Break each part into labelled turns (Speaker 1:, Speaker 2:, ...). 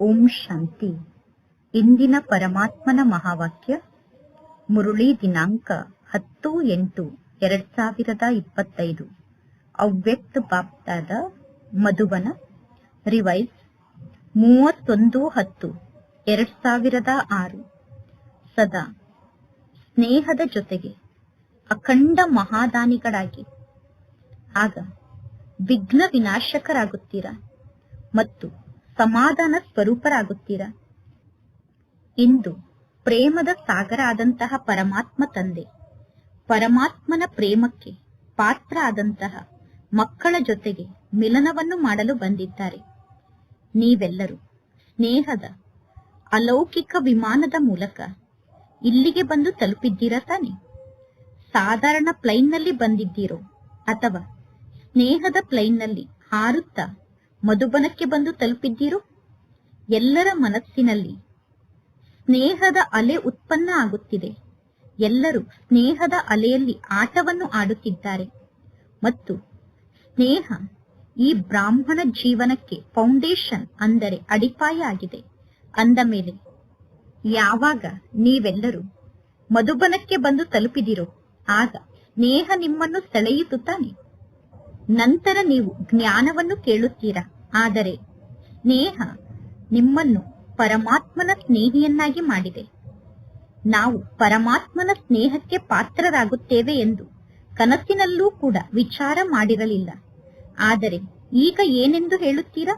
Speaker 1: ಓಂ ಶಾಂತಿ. ಇಂದಿನ ಪರಮಾತ್ಮನ ಮಹಾವಾಕ್ಯ, ಮುರುಳಿ ದಿನಾಂಕ ಹತ್ತು ಎಂಟು ಎರಡ್ ಸಾವಿರದ ಇಪ್ಪತ್ತೈದು. ಅವ್ಯಕ್ತ ಬಾಪ್ತಾದ ಮಧುಬನ ರಿವೈಸ್ ಮೂವತ್ತೊಂದು ಹತ್ತು ಎರಡ್ ಸಾವಿರದ ಆರು. ಸದಾ ಸ್ನೇಹದ ಜೊತೆಗೆ ಅಖಂಡ ಮಹಾದಾನಿಗಳಾಗಿ. ಆಗ ವಿಘ್ನ ವಿನಾಶಕರಾಗುತ್ತೀರಾ? ಮತ್ತು ಸಮಾಧಾನ ಸ್ವರೂಪರಾಗುತ್ತೀರಾ? ಇಂದು ಪ್ರೇಮದ ಸಾಗರ ಆದಂತಹ ಪರಮಾತ್ಮ ತಂದೆ, ಪರಮಾತ್ಮನ ಪ್ರೇಮಕ್ಕೆ ಪಾತ್ರ ಆದಂತಹ ಮಕ್ಕಳ ಜೊತೆಗೆ ಮಿಲನವನ್ನು ಮಾಡಲು ಬಂದಿದ್ದಾರೆ. ನೀವೆಲ್ಲರೂ ಸ್ನೇಹದ ಅಲೌಕಿಕ ವಿಮಾನದ ಮೂಲಕ ಇಲ್ಲಿಗೆ ಬಂದು ತಲುಪಿದ್ದೀರಾ ತಾನೆ? ಸಾಧಾರಣ ಪ್ಲೈನ್ನಲ್ಲಿ ಬಂದಿದ್ದೀರೋ ಅಥವಾ ಸ್ನೇಹದ ಪ್ಲೈನ್ನಲ್ಲಿ ಹಾರುತ್ತಾ ಮಧುಬನಕ್ಕೆ ಬಂದು ತಲುಪಿದ್ದೀರೋ? ಎಲ್ಲರ ಮನಸ್ಸಿನಲ್ಲಿ ಸ್ನೇಹದ ಅಲೆ ಉತ್ಪನ್ನ ಆಗುತ್ತಿದೆ. ಎಲ್ಲರೂ ಸ್ನೇಹದ ಅಲೆಯಲ್ಲಿ ಆಟವನ್ನು ಆಡುತ್ತಿದ್ದಾರೆ. ಮತ್ತು ಸ್ನೇಹ ಈ ಬ್ರಾಹ್ಮಣ ಜೀವನಕ್ಕೆ ಫೌಂಡೇಶನ್ ಅಂದರೆ ಅಡಿಪಾಯ ಆಗಿದೆ. ಅಂದ ಮೇಲೆ, ಯಾವಾಗ ನೀವೆಲ್ಲರೂ ಮಧುಬನಕ್ಕೆ ಬಂದು ತಲುಪಿದಿರೋ, ಆಗ ಸ್ನೇಹ ನಿಮ್ಮನ್ನು ಸೆಳೆಯುತ್ತಾನೆ ನಂತರ ನೀವು ಜ್ಞಾನವನ್ನು ಕೇಳುತ್ತೀರಾ? ಆದರೆ ಸ್ನೇಹ ನಿಮ್ಮನ್ನು ಪರಮಾತ್ಮನ ಸ್ನೇಹಿಯನ್ನಾಗಿ ಮಾಡಿದೆ. ನಾವು ಪರಮಾತ್ಮನ ಸ್ನೇಹಕ್ಕೆ ಪಾತ್ರರಾಗುತ್ತೇವೆ ಎಂದು ಕನಸಿನಲ್ಲೂ ಕೂಡ ವಿಚಾರ ಮಾಡಿರಲಿಲ್ಲ. ಆದರೆ ಈಗ ಏನೆಂದು ಹೇಳುತ್ತೀರಾ?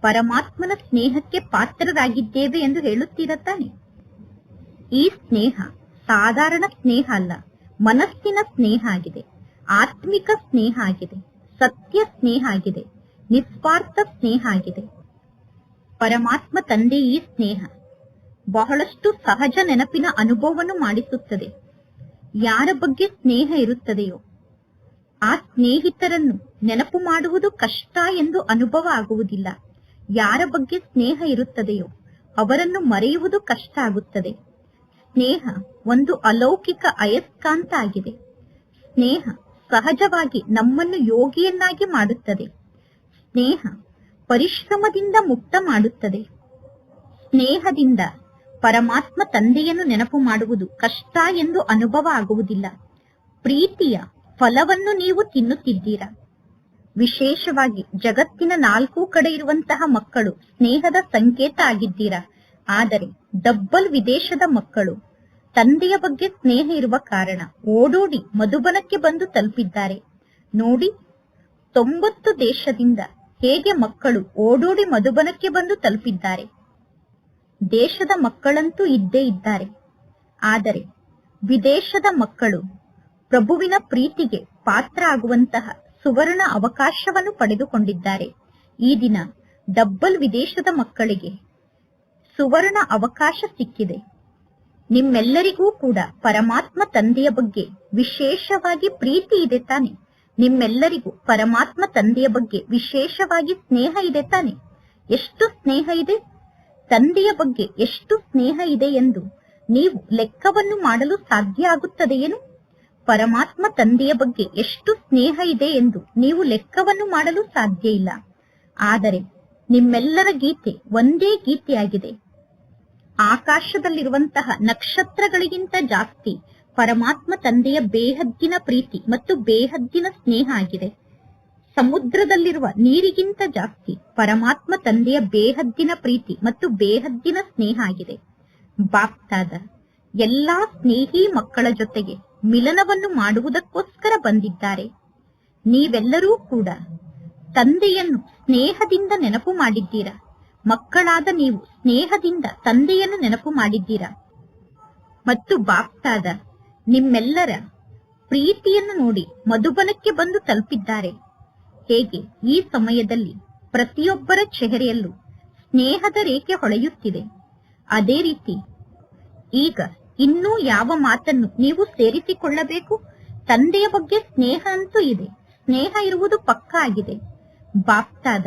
Speaker 1: ಪರಮಾತ್ಮನ ಸ್ನೇಹಕ್ಕೆ ಪಾತ್ರರಾಗಿದ್ದೇವೆ ಎಂದು ಹೇಳುತ್ತೀರ ತಾನೆ? ಈ ಸ್ನೇಹ ಸಾಧಾರಣ ಸ್ನೇಹ ಅಲ್ಲ, ಮನಸ್ಸಿನ ಸ್ನೇಹ ಆಗಿದೆ, ಆತ್ಮಿಕ ಸ್ನೇಹ ಆಗಿದೆ, ಸತ್ಯ ಸ್ನೇಹ ಆಗಿದೆ. ನಿಸ್ವಾರ್ಥ ಸ್ನೇಹ ಆಗಿದೆ ಪರಮಾತ್ಮ ತಂದೆ ಈ ಸ್ನೇಹ. ಬಹಳಷ್ಟು ಸಹಜ ನೆನಪಿನ ಅನುಭವವನ್ನು ಮಾಡಿಸುತ್ತದೆ. ಯಾರ ಬಗ್ಗೆ ಸ್ನೇಹ ಇರುತ್ತದೆಯೋ, ಆ ಸ್ನೇಹಿತರನ್ನು ನೆನಪು ಮಾಡುವುದು ಕಷ್ಟ ಎಂದು ಅನುಭವ ಆಗುವುದಿಲ್ಲ. ಯಾರ ಬಗ್ಗೆ ಸ್ನೇಹ ಇರುತ್ತದೆಯೋ, ಅವರನ್ನು ಮರೆಯುವುದು ಕಷ್ಟ ಆಗುತ್ತದೆ. ಸ್ನೇಹ ಒಂದು ಅಲೌಕಿಕ ಅಯಸ್ಕಾಂತ ಆಗಿದೆ. ಸ್ನೇಹ ಸಹಜವಾಗಿ ನಮ್ಮನ್ನು ಯೋಗಿಯನ್ನಾಗಿ ಮಾಡುತ್ತದೆ. ಸ್ನೇಹ ಪರಿಶ್ರಮದಿಂದ ಮುಕ್ತ ಮಾಡುತ್ತದೆ. ಸ್ನೇಹದಿಂದ ಪರಮಾತ್ಮ ತಂದೆಯನ್ನು ನೆನಪು ಮಾಡುವುದು ಕಷ್ಟ ಎಂದು ಅನುಭವ ಆಗುವುದಿಲ್ಲ. ಪ್ರೀತಿಯ ಫಲವನ್ನು ನೀವು ತಿನ್ನುತ್ತಿದ್ದೀರಾ? ವಿಶೇಷವಾಗಿ ಜಗತ್ತಿನ ನಾಲ್ಕು ಕಡೆ ಇರುವಂತಹ ಮಕ್ಕಳು ಸ್ನೇಹದ ಸಂಕೇತ ಆಗಿದ್ದೀರಾ? ಆದರೆ ಡಬ್ಬಲ್ ವಿದೇಶದ ಮಕ್ಕಳು ತಂದೆಯ ಬಗ್ಗೆ ಸ್ನೇಹ ಇರುವ ಕಾರಣ ಓಡೋಡಿ ಮಧುಬನಕ್ಕೆ ಬಂದು ತಲುಪಿದ್ದಾರೆ. ನೋಡಿ, ತೊಂಬತ್ತು ದೇಶದಿಂದ ಹೇಗೆ ಮಕ್ಕಳು ಓಡೋಡಿ ಮಧುಬನಕ್ಕೆ ಬಂದು ತಲುಪಿದ್ದಾರೆ? ದೇಶದ ಮಕ್ಕಳಂತೂ ಇದ್ದೇ ಇದ್ದಾರೆ. ಆದರೆ ವಿದೇಶದ ಮಕ್ಕಳು ಪ್ರಭುವಿನ ಪ್ರೀತಿಗೆ ಪಾತ್ರ ಆಗುವಂತಹ ಸುವರ್ಣ ಅವಕಾಶವನ್ನು ಪಡೆದುಕೊಂಡಿದ್ದಾರೆ. ಈ ದಿನ ಡಬ್ಬಲ್ ವಿದೇಶದ ಮಕ್ಕಳಿಗೆ ಸುವರ್ಣ ಅವಕಾಶ ಸಿಕ್ಕಿದೆ. ನಿಮ್ಮೆಲ್ಲರಿಗೂ ಕೂಡ ಪರಮಾತ್ಮ ತಂದೆಯ ಬಗ್ಗೆ ವಿಶೇಷವಾಗಿ ಪ್ರೀತಿ ಇದೆ ತಾನೆ. ನಿಮ್ಮೆಲ್ಲರಿಗೂ ಪರಮಾತ್ಮ ತಂದೆಯ ಬಗ್ಗೆ ವಿಶೇಷವಾಗಿ ಸ್ನೇಹ ಇದೆ ತಾನೆ. ಎಷ್ಟು ಸ್ನೇಹ ಇದೆ? ತಂದೆಯ ಬಗ್ಗೆ ಎಷ್ಟು ಸ್ನೇಹ ಇದೆ ಎಂದು ನೀವು ಲೆಕ್ಕವನ್ನು ಮಾಡಲು ಸಾಧ್ಯ ಆಗುತ್ತದೆಯೇನು? ಪರಮಾತ್ಮ ತಂದೆಯ ಬಗ್ಗೆ ಎಷ್ಟು ಸ್ನೇಹ ಇದೆ ಎಂದು ನೀವು ಲೆಕ್ಕವನ್ನು ಮಾಡಲು ಸಾಧ್ಯ ಇಲ್ಲ. ಆದರೆ ನಿಮ್ಮೆಲ್ಲರ ಗೀತೆ ಒಂದೇ ಗೀತೆಯಾಗಿದೆ. ಆಕಾಶದಲ್ಲಿರುವಂತಹ ನಕ್ಷತ್ರಗಳಿಗಿಂತ ಜಾಸ್ತಿ ಪರಮಾತ್ಮ ತಂದೆಯ ಬೇಹದ್ದಿನ ಪ್ರೀತಿ ಮತ್ತು ಬೇಹದ್ದಿನ ಸ್ನೇಹ ಆಗಿದೆ. ಸಮುದ್ರದಲ್ಲಿರುವ ನೀರಿಗಿಂತ ಜಾಸ್ತಿ ಪರಮಾತ್ಮ ತಂದೆಯ ಬೇಹದ್ದಿನ ಪ್ರೀತಿ ಮತ್ತು ಬೇಹದ್ದಿನ ಸ್ನೇಹ ಆಗಿದೆ. ಬಾಪ್ತಾದ, ಎಲ್ಲಾ ಸ್ನೇಹಿ ಮಕ್ಕಳ ಜೊತೆಗೆ ಮಿಲನವನ್ನು ಮಾಡುವುದಕ್ಕೋಸ್ಕರ ಬಂದಿದ್ದಾರೆ. ನೀವೆಲ್ಲರೂ ಕೂಡ ತಂದೆಯನ್ನು ಸ್ನೇಹದಿಂದ ನೆನಪು ಮಾಡಿದ್ದೀರಾ? ಮಕ್ಕಳಾದ ನೀವು ಸ್ನೇಹದಿಂದ ತಂದೆಯನ್ನು ನೆನಪು ಮಾಡಿದ್ದೀರಾ? ಮತ್ತು ಬಾಪ್ತಾದ ನಿಮ್ಮೆಲ್ಲರ ಪ್ರೀತಿಯನ್ನು ನೋಡಿ ಮಧುಬನಕ್ಕೆ ಬಂದು ತಲುಪಿದ್ದಾರೆ. ಹೇಗೆ ಈ ಸಮಯದಲ್ಲಿ ಪ್ರತಿಯೊಬ್ಬರ ಚೆಹರೆಯಲ್ಲೂ ಸ್ನೇಹದ ರೇಖೆ ಹೊಳೆಯುತ್ತಿದೆ. ಅದೇ ರೀತಿ ಈಗ ಇನ್ನೂ ಯಾವ ಮಾತನ್ನು ನೀವು ಸೇರಿಸಿಕೊಳ್ಳಬೇಕು? ತಂದೆಯ ಬಗ್ಗೆ ಸ್ನೇಹ ಅಂತೂ ಇದೆ. ಸ್ನೇಹ ಇರುವುದು ಪಕ್ಕ ಆಗಿದೆ. ಬಾಪ್ತಾದ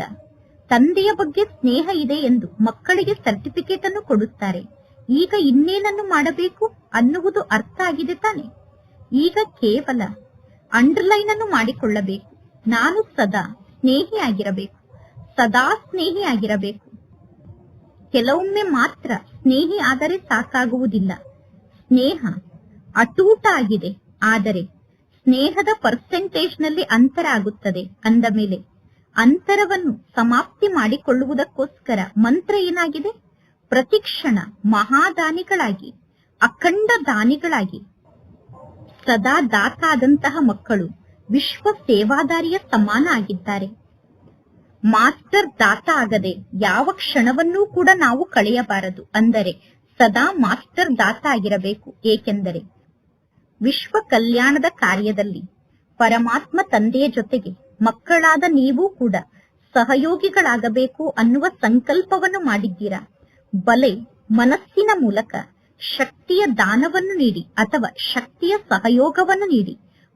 Speaker 1: ತಂದೆಯ ಬಗ್ಗೆ ಸ್ನೇಹ ಇದೆ ಎಂದು ಮಕ್ಕಳಿಗೆ ಸರ್ಟಿಫಿಕೇಟ್ ಅನ್ನು ಕೊಡುತ್ತಾರೆ. ಈಗ ಇನ್ನೇನನ್ನು ಮಾಡಬೇಕು ಅನ್ನುವುದು ಅರ್ಥ ಆಗಿದೆ ತಾನೆ? ಈಗ ಕೇವಲ ಅಂಡರ್ಲೈನ್ ಅನ್ನು ಮಾಡಿಕೊಳ್ಳಬೇಕು. ನಾನು ಸದಾ ಸ್ನೇಹಿಯಾಗಿರಬೇಕು. ಸದಾ ಸ್ನೇಹಿಯಾಗಿರಬೇಕು. ಕೆಲವೊಮ್ಮೆ ಮಾತ್ರ ಸ್ನೇಹಿ ಆದರೆ ಸಾಕಾಗುವುದಿಲ್ಲ. ಸ್ನೇಹ ಅಟೂಟ ಆಗಿದೆ. ಆದರೆ ಸ್ನೇಹದ ಪರ್ಸೆಂಟೇಜ್ನಲ್ಲಿ ಅಂತರ ಆಗುತ್ತದೆ. ಅಂದ ಮೇಲೆ, ಅಂತರವನ್ನು ಸಮಾಪ್ತಿ ಮಾಡಿಕೊಳ್ಳುವುದಕ್ಕೋಸ್ಕರ ಮಂತ್ರ ಏನಾಗಿದೆ? ಪ್ರತಿಕ್ಷಣ ಮಹಾದಾನಿಗಳಾಗಿ, ಅಖಂಡ ದಾನಿಗಳಾಗಿ, ಸದಾ ದಾತಾದಂತಹ ಮಕ್ಕಳು ವಿಶ್ವ ಸೇವಾದಾರಿಯ ಸಮಾನ ಆಗಿದ್ದಾರೆ ಮಾಸ್ಟರ್ ದಾತ ಆಗದೆ ಯಾವ ಕ್ಷಣವನ್ನೂ ಕೂಡ ನಾವು ಕಳೆಯಬಾರದು ಅಂದರೆ ಸದಾ ಮಾಸ್ಟರ್ ದಾತ ಆಗಿರಬೇಕು. ಏಕೆಂದರೆ ವಿಶ್ವ ಕಲ್ಯಾಣದ ಕಾರ್ಯದಲ್ಲಿ ಪರಮಾತ್ಮ ತಂದೆಯ ಜೊತೆಗೆ ಮಕ್ಕಳಾದ ನೀವು ಕೂಡ ಸಹಯೋಗಿಗಳಾಗಬೇಕು ಅನ್ನುವ ಸಂಕಲ್ಪವನ್ನು ಮಾಡಿದ್ದೀರಾ? ಬಲೆ ಮನಸ್ಸಿನ ಮೂಲಕ ಶಕ್ತಿಯ ದಾನವನ್ನು ನೀಡಿ ಅಥವಾ ಶಕ್ತಿಯ ಸಹಯೋಗವನ್ನು ನೀಡಿ.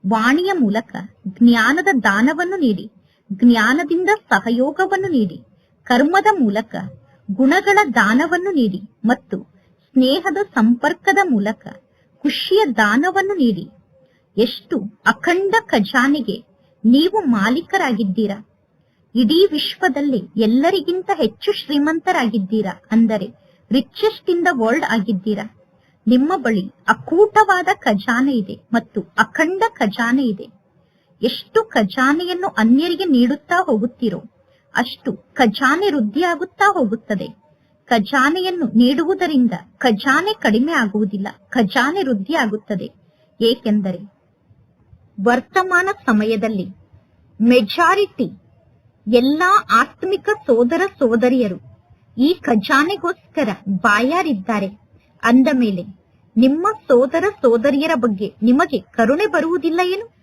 Speaker 1: ವಾಣಿಯ ಮೂಲಕ ಜ್ಞಾನದ ದಾನವನ್ನು ನೀಡಿ. ಜ್ಞಾನದಿಂದ ಸಹಯೋಗವನ್ನು ನೀಡಿ. ಕರ್ಮದ ಮೂಲಕ ಗುಣಗಳ ದಾನವನ್ನು ನೀಡಿ ಮತ್ತು ಸ್ನೇಹದ ಸಂಪರ್ಕದ ಮೂಲಕ ಖುಷಿಯ ದಾನವನ್ನು ನೀಡಿ. ಎಷ್ಟು ಅಖಂಡ ಖಜಾನೆಗೆ ನೀವು ಮಾಲೀಕರಾಗಿದ್ದೀರಾ? ಇಡೀ ವಿಶ್ವದಲ್ಲಿ ಎಲ್ಲರಿಗಿಂತ ಹೆಚ್ಚು ಶ್ರೀಮಂತರಾಗಿದ್ದೀರಾ? ಅಂದರೆ ರಿಚೆಸ್ಟ್ ಇನ್ ದ ವರ್ಲ್ಡ್ ಆಗಿದ್ದೀರಾ? ನಿಮ್ಮ ಬಳಿ ಅಕೂಟವಾದ ಖಜಾನೆ ಇದೆ ಮತ್ತು ಅಖಂಡ ಖಜಾನೆ ಇದೆ. ಎಷ್ಟು ಖಜಾನೆಯನ್ನು ಅನ್ಯರಿಗೆ ನೀಡುತ್ತಾ ಹೋಗುತ್ತೀರೋ, ಅಷ್ಟು ಖಜಾನೆ ವೃದ್ಧಿಯಾಗುತ್ತಾ ಹೋಗುತ್ತದೆ. ಖಜಾನೆಯನ್ನು ನೀಡುವುದರಿಂದ ಖಜಾನೆ ಕಡಿಮೆ ಆಗುವುದಿಲ್ಲ, ಖಜಾನೆ ವೃದ್ಧಿಯಾಗುತ್ತದೆ. ಏಕೆಂದರೆ, ವರ್ತಮಾನ ಸಮಯದಲ್ಲಿ ಮೆಜಾರಿಟಿ ಎಲ್ಲಾ ಆತ್ಮಿಕ ಸೋದರ ಸೋದರಿಯರು ಈ ಖಜಾನೆಗೋಸ್ಕರ ಬಾಯಾರಿದ್ದಾರೆ. ಅಂದ ಮೇಲೆ, ನಿಮ್ಮ ಸೋದರ ಸೋದರಿಯರ ಬಗ್ಗೆ ನಿಮಗೆ ಕರುಣೆ ಬರುವುದಿಲ್ಲ ಏನು?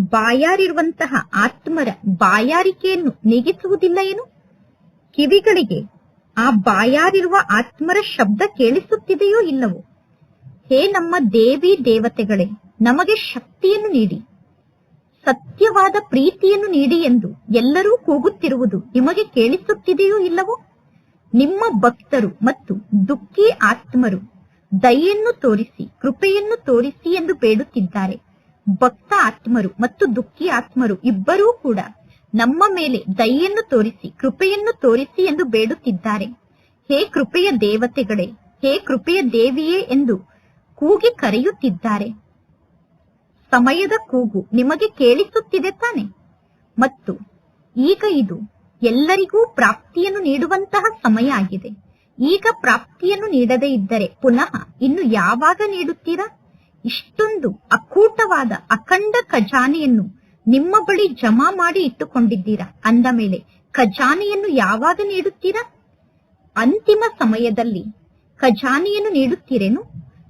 Speaker 1: ಬಾಯಾರಿರುವಂತಹ ಆತ್ಮರ ಬಾಯಾರಿಕೆಯನ್ನು ನೀಗಿಸುವುದಿಲ್ಲ ಏನು? ಕಿವಿಗಳಿಗೆ ಆ ಬಾಯಾರಿರುವ ಆತ್ಮರ ಶಬ್ದ ಕೇಳಿಸುತ್ತಿದೆಯೋ ಇಲ್ಲವೋ? ಹೇ ನಮ್ಮ ದೇವಿ ದೇವತೆಗಳೇ, ನಮಗೆ ಶಕ್ತಿಯನ್ನು ನೀಡಿ. ಸತ್ಯವಾದ ಪ್ರೀತಿಯನ್ನು ನೀಡಿ ಎಂದು ಎಲ್ಲರೂ ಕೂಗುತ್ತಿರುವುದು ನಿಮಗೆ ಕೇಳಿಸುತ್ತಿದೆಯೋ ಇಲ್ಲವೋ? ನಿಮ್ಮ ಭಕ್ತರು ಮತ್ತು ದುಃಖಿ ಆತ್ಮರು ದಯೆಯನ್ನು ತೋರಿಸಿ, ಕೃಪೆಯನ್ನು ತೋರಿಸಿ ಎಂದು ಬೇಡುತ್ತಿದ್ದಾರೆ. ಭಕ್ತ ಆತ್ಮರು ಮತ್ತು ದುಃಖಿ ಆತ್ಮರು ಇಬ್ಬರೂ ಕೂಡ ನಮ್ಮ ಮೇಲೆ ದಯೆಯನ್ನು ತೋರಿಸಿ, ಕೃಪೆಯನ್ನು ತೋರಿಸಿ ಎಂದು ಬೇಡುತ್ತಿದ್ದಾರೆ. ಹೇ ಕೃಪೆಯ ದೇವತೆಗಳೇ, ಹೇ ಕೃಪೆಯ ದೇವಿಯೇ ಎಂದು ಕೂಗಿ ಕರೆಯುತ್ತಿದ್ದಾರೆ. ಸಮಯದ ಕೂಗು ನಿಮಗೆ ಕೇಳಿಸುತ್ತಿದೆ ತಾನೆ. ಮತ್ತು ಈಗ ಇದು ಎಲ್ಲರಿಗೂ ಪ್ರಾಪ್ತಿಯನ್ನು ನೀಡುವಂತಹ ಸಮಯ ಆಗಿದೆ. ಈಗ ಪ್ರಾಪ್ತಿಯನ್ನು ನೀಡದೇ ಇದ್ದರೆ ಪುನಃ ಇನ್ನು ಯಾವಾಗ ನೀಡುತ್ತೀರಾ? ಇಷ್ಟೊಂದು ಅಕೂಟವಾದ ಅಖಂಡ ಖಜಾನೆಯನ್ನು ನಿಮ್ಮ ಬಳಿ ಜಮಾ ಮಾಡಿ ಇಟ್ಟುಕೊಂಡಿದ್ದೀರಾ? ಅಂದ ಮೇಲೆ ಖಜಾನೆಯನ್ನು ಯಾವಾಗ ನೀಡುತ್ತೀರಾ? ಅಂತಿಮ ಸಮಯದಲ್ಲಿ ಖಜಾನೆಯನ್ನು ನೀಡುತ್ತೀರೇನು?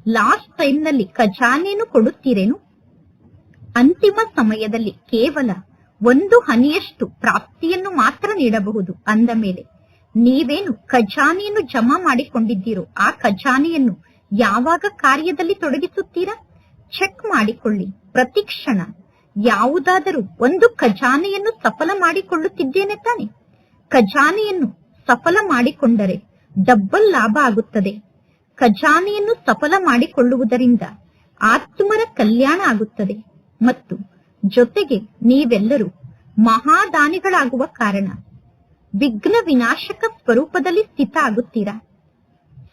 Speaker 1: ಲಾಸ್ಟ್ ಟೈಮ್ನಲ್ಲಿ ಖಜಾನೆಯನ್ನು ಕೊಡುತ್ತೀರೇನು? ಅಂತಿಮ ಸಮಯದಲ್ಲಿ ಕೇವಲ ಒಂದು ಹನಿಯಷ್ಟು ಪ್ರಾಪ್ತಿಯನ್ನು ಮಾತ್ರ ನೀಡಬಹುದು. ಅಂದ ಮೇಲೆ, ನೀವೇನು ಖಜಾನೆಯನ್ನು ಜಮಾ ಮಾಡಿಕೊಂಡಿದ್ದೀರೋ ಆ ಖಜಾನೆಯನ್ನು ಯಾವಾಗ ಕಾರ್ಯದಲ್ಲಿ ತೊಡಗಿಸುತ್ತೀರಾ? ಚೆಕ್ ಮಾಡಿಕೊಳ್ಳಿ. ಪ್ರತಿ ಕ್ಷಣ ಯಾವುದಾದರೂ ಒಂದು ಖಜಾನೆಯನ್ನು ಸಫಲ ಮಾಡಿಕೊಳ್ಳುತ್ತಿದ್ದೇನೆ ತಾನೆ. ಖಜಾನೆಯನ್ನು ಸಫಲ ಮಾಡಿಕೊಂಡರೆ ಡಬ್ಬಲ್ ಲಾಭ ಆಗುತ್ತದೆ. ಖಜಾನೆಯನ್ನು ಸಫಲ ಮಾಡಿಕೊಳ್ಳುವುದರಿಂದ ಆತ್ಮರ ಕಲ್ಯಾಣ ಆಗುತ್ತದೆ. ಮತ್ತು ಜೊತೆಗೆ ನೀವೆಲ್ಲರೂ ಮಹಾದಾನಿಗಳಾಗುವ ಕಾರಣ ವಿಘ್ನ ವಿನಾಶಕ ಸ್ವರೂಪದಲ್ಲಿ ಸ್ಥಿತ ಆಗುತ್ತೀರಾ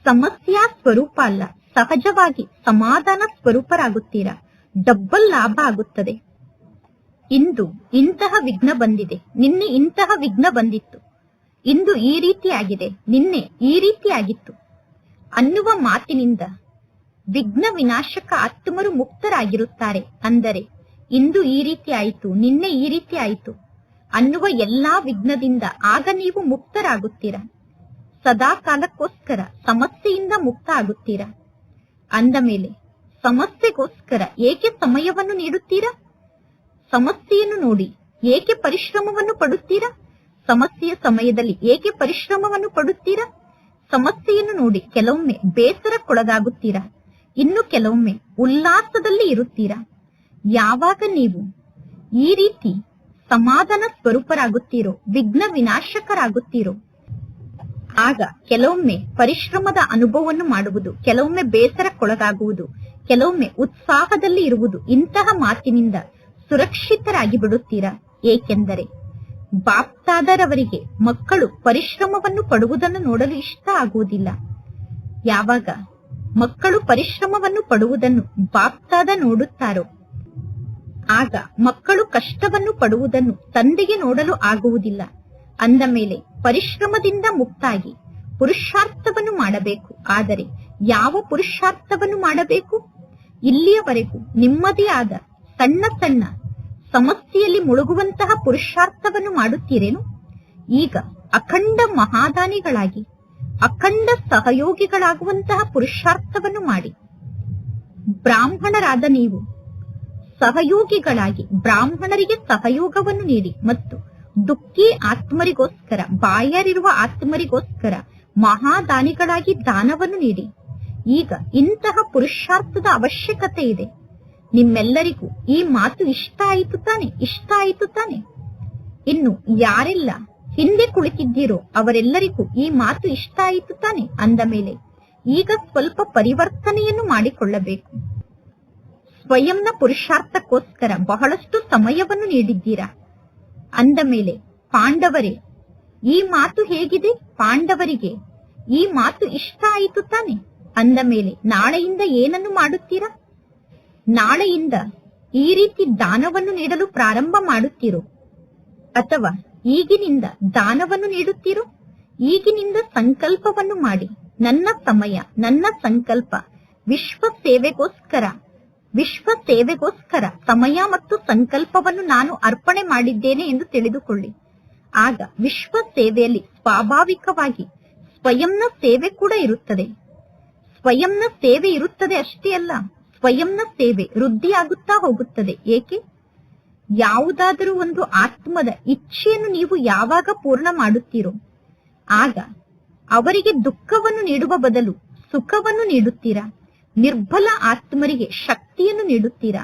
Speaker 1: ಸಮಸ್ಯಾ ಸ್ವರೂಪ ಅಲ್ಲ, ಸಹಜವಾಗಿ ಸಮಾಧಾನ ಸ್ವರೂಪರಾಗುತ್ತೀರಾ? ಡಬ್ಬಲ್ ಲಾಭ ಆಗುತ್ತದೆ. ಇಂದು ಇಂತಹ ವಿಘ್ನ ಬಂದಿದೆ, ನಿನ್ನೆ ಇಂತಹ ವಿಘ್ನ ಬಂದಿತ್ತು. ಇಂದು ಈ ರೀತಿಯಾಗಿದೆ, ನಿನ್ನೆ ಈ ರೀತಿಯಾಗಿತ್ತು. ಅನ್ನುವ ಮಾತಿನಿಂದ ವಿಘ್ನ ವಿನಾಶಕ ಆತ್ಮರು ಮುಕ್ತರಾಗಿರುತ್ತಾರೆ ಅಂದರೆ ಇಂದು ಈ ರೀತಿ ಆಯಿತು, ನಿನ್ನೆ ಈ ರೀತಿ ಆಯಿತು ಅನ್ನುವ ಎಲ್ಲಾ ವಿಘ್ನದಿಂದ ಆಗ ನೀವು ಮುಕ್ತರಾಗುತ್ತೀರಾ. ಸದಾ ಕಾಲಕ್ಕೋಸ್ಕರ ಸಮಸ್ಯೆಯಿಂದ ಮುಕ್ತ ಆಗುತ್ತೀರಾ ಅಂದ ಮೇಲೆ, ಸಮಸ್ಯೆಗೋಸ್ಕರ ಏಕೆ ಸಮಯವನ್ನು ನೀಡುತ್ತೀರಾ? ಸಮಸ್ಯೆಯನ್ನು ನೋಡಿ ಏಕೆ ಪರಿಶ್ರಮವನ್ನು ಪಡುತ್ತೀರಾ? ಸಮಸ್ಯೆಯ ಸಮಯದಲ್ಲಿ ಏಕೆ ಪರಿಶ್ರಮವನ್ನು ಪಡುತ್ತೀರಾ? ಸಮಸ್ಯೆಯನ್ನು ನೋಡಿ ಕೆಲವೊಮ್ಮೆ ಬೇಸರಕ್ಕೊಳಗಾಗುತ್ತೀರಾ. ಇನ್ನು ಕೆಲವೊಮ್ಮೆ ಉಲ್ಲಾಸದಲ್ಲಿ ಇರುತ್ತೀರಾ. ಯಾವಾಗ ನೀವು ಈ ರೀತಿ ಸಮಾಧಾನ ಸ್ವರೂಪರಾಗುತ್ತೀರೋ, ವಿಘ್ನ ವಿನಾಶಕರಾಗುತ್ತೀರೋ, ಆಗ ಕೆಲವೊಮ್ಮೆ ಪರಿಶ್ರಮದ ಅನುಭವವನ್ನು ಮಾಡುವುದು, ಕೆಲವೊಮ್ಮೆ ಬೇಸರಕ್ಕೊಳಗಾಗುವುದು, ಕೆಲವೊಮ್ಮೆ ಉತ್ಸಾಹದಲ್ಲಿ ಇರುವುದು ಇಂತಹ ಮಾತಿನಿಂದ ಸುರಕ್ಷಿತರಾಗಿ ಬಿಡುತ್ತೀರಾ? ಏಕೆಂದರೆ ಬಾಪ್ತಾದರವರಿಗೆ ಮಕ್ಕಳು ಪರಿಶ್ರಮವನ್ನು ಪಡುವುದನ್ನು ನೋಡಲು ಇಷ್ಟ ಆಗುವುದಿಲ್ಲ. ಯಾವಾಗ ಮಕ್ಕಳು ಪರಿಶ್ರಮವನ್ನು ಪಡುವುದನ್ನು ಬಾಪ್ತಾದ ನೋಡುತ್ತಾರೋ ಆಗ ಮಕ್ಕಳು ಕಷ್ಟವನ್ನು ಪಡುವುದನ್ನು ತಂದೆಗೆ ನೋಡಲು ಆಗುವುದಿಲ್ಲ. ಅಂದ ಮೇಲೆ ಪರಿಶ್ರಮದಿಂದ ಮುಕ್ತಾಗಿ ಪುರುಷಾರ್ಥವನ್ನು ಮಾಡಬೇಕು. ಆದರೆ ಯಾವ ಪುರುಷಾರ್ಥವನ್ನು ಮಾಡಬೇಕು? ಇಲ್ಲಿಯವರೆಗೂ ನಿಮ್ಮದೇ ಆದ ಸಣ್ಣ ಸಣ್ಣ ಸಮಸ್ಯೆಯಲ್ಲಿ ಮುಳುಗುವಂತಹ ಪುರುಷಾರ್ಥವನ್ನು ಮಾಡುತ್ತೀರೇನು? ಈಗ ಅಖಂಡ ಮಹಾದಾನಿಗಳಾಗಿ ಅಖಂಡ ಸಹಯೋಗಿಗಳಾಗುವಂತಹ ಪುರುಷಾರ್ಥವನ್ನು ಮಾಡಿ. ಬ್ರಾಹ್ಮಣರಾದ ನೀವು ಸಹಯೋಗಿಗಳಾಗಿ, ಬ್ರಾಹ್ಮಣರಿಗೆ ಸಹಯೋಗವನ್ನು ನೀಡಿ ಮತ್ತು ದುಃಖಿ ಆತ್ಮರಿಗೋಸ್ಕರ, ಬಾಯರಿರುವ ಆತ್ಮರಿಗೋಸ್ಕರ ಮಹಾದಾನಿಗಳಾಗಿ ದಾನವನ್ನು ನೀಡಿ. ಈಗ ಇಂತಹ ಪುರುಷಾರ್ಥದ ಅವಶ್ಯಕತೆ ಇದೆ. ನಿಮ್ಮೆಲ್ಲರಿಗೂ ಈ ಮಾತು ಇಷ್ಟ ಆಯಿತು ತಾನೆ, ಇಷ್ಟ ಆಯಿತು ತಾನೆ. ಇನ್ನು ಯಾರೆಲ್ಲ ಹಿಂದೆ ಕುಳಿತಿದ್ದೀರೋ ಅವರೆಲ್ಲರಿಗೂ ಈ ಮಾತು ಇಷ್ಟ ಆಯಿತು ತಾನೆ ಅಂದ ಮೇಲೆ ಈಗ ಸ್ವಲ್ಪ ಪರಿವರ್ತನೆಯನ್ನು ಮಾಡಿಕೊಳ್ಳಬೇಕು. ಸ್ವಯಂನ ಪುರುಷಾರ್ಥಕ್ಕೋಸ್ಕರ ಬಹಳಷ್ಟು ಸಮಯವನ್ನು ನೀಡಿದ್ದೀರಾ? ಅಂದ ಮೇಲೆ, ಪಾಂಡವರೇ, ಈ ಮಾತು ಹೇಗಿದೆ ಪಾಂಡವರಿಗೆ? ಈ ಮಾತು ಇಷ್ಟ ಆಯಿತು ತಾನೆ? ಅಂದ ಮೇಲೆ, ನಾಳೆಯಿಂದ ಏನನ್ನು ಮಾಡುತ್ತೀರಾ? ನಾಳೆಯಿಂದ ಈ ರೀತಿ ದಾನವನ್ನು ನೀಡಲು ಪ್ರಾರಂಭ ಮಾಡುತ್ತೀರೋ? ಅಥವಾ ಈಗಿನಿಂದ ದಾನವನ್ನು ನೀಡುತ್ತೀರೋ? ಈಗಿನಿಂದ ಸಂಕಲ್ಪವನ್ನು ಮಾಡಿ. ನನ್ನ ಸಮಯ, ನನ್ನ ಸಂಕಲ್ಪ, ವಿಶ್ವ ಸೇವೆಗೋಸ್ಕರ. ವಿಶ್ವ ಸೇವೆಗೋಸ್ಕರ ಸಮಯ ಮತ್ತು ಸಂಕಲ್ಪವನ್ನು ನಾನು ಅರ್ಪಣೆ ಮಾಡಿದ್ದೇನೆ ಎಂದು ತಿಳಿದುಕೊಳ್ಳಿ. ಆಗ ವಿಶ್ವ ಸೇವೆಯಲ್ಲಿ ಸ್ವಾಭಾವಿಕವಾಗಿ ಸ್ವಯಂನ ಸೇವೆ ಕೂಡ ಇರುತ್ತದೆ. ಸ್ವಯಂನ ಸೇವೆ ಇರುತ್ತದೆ ಅಷ್ಟೇ ಅಲ್ಲ, ಸ್ವಯಂನ ಸೇವೆ ವೃದ್ಧಿಯಾಗುತ್ತಾ ಹೋಗುತ್ತದೆ. ಏಕೆ? ಯಾವುದಾದರೂ ಒಂದು ಆತ್ಮದ ಇಚ್ಛೆಯನ್ನು ನೀವು ಯಾವಾಗ ಪೂರ್ಣ ಮಾಡುತ್ತೀರೋ, ಆಗ ಅವರಿಗೆ ದುಃಖವನ್ನು ನೀಡುವ ಬದಲು ಸುಖವನ್ನು ನೀಡುತ್ತೀರಾ? ನಿರ್ಬಲ ಆತ್ಮರಿಗೆ ಶಕ್ತಿಯನ್ನು ನೀಡುತ್ತೀರಾ?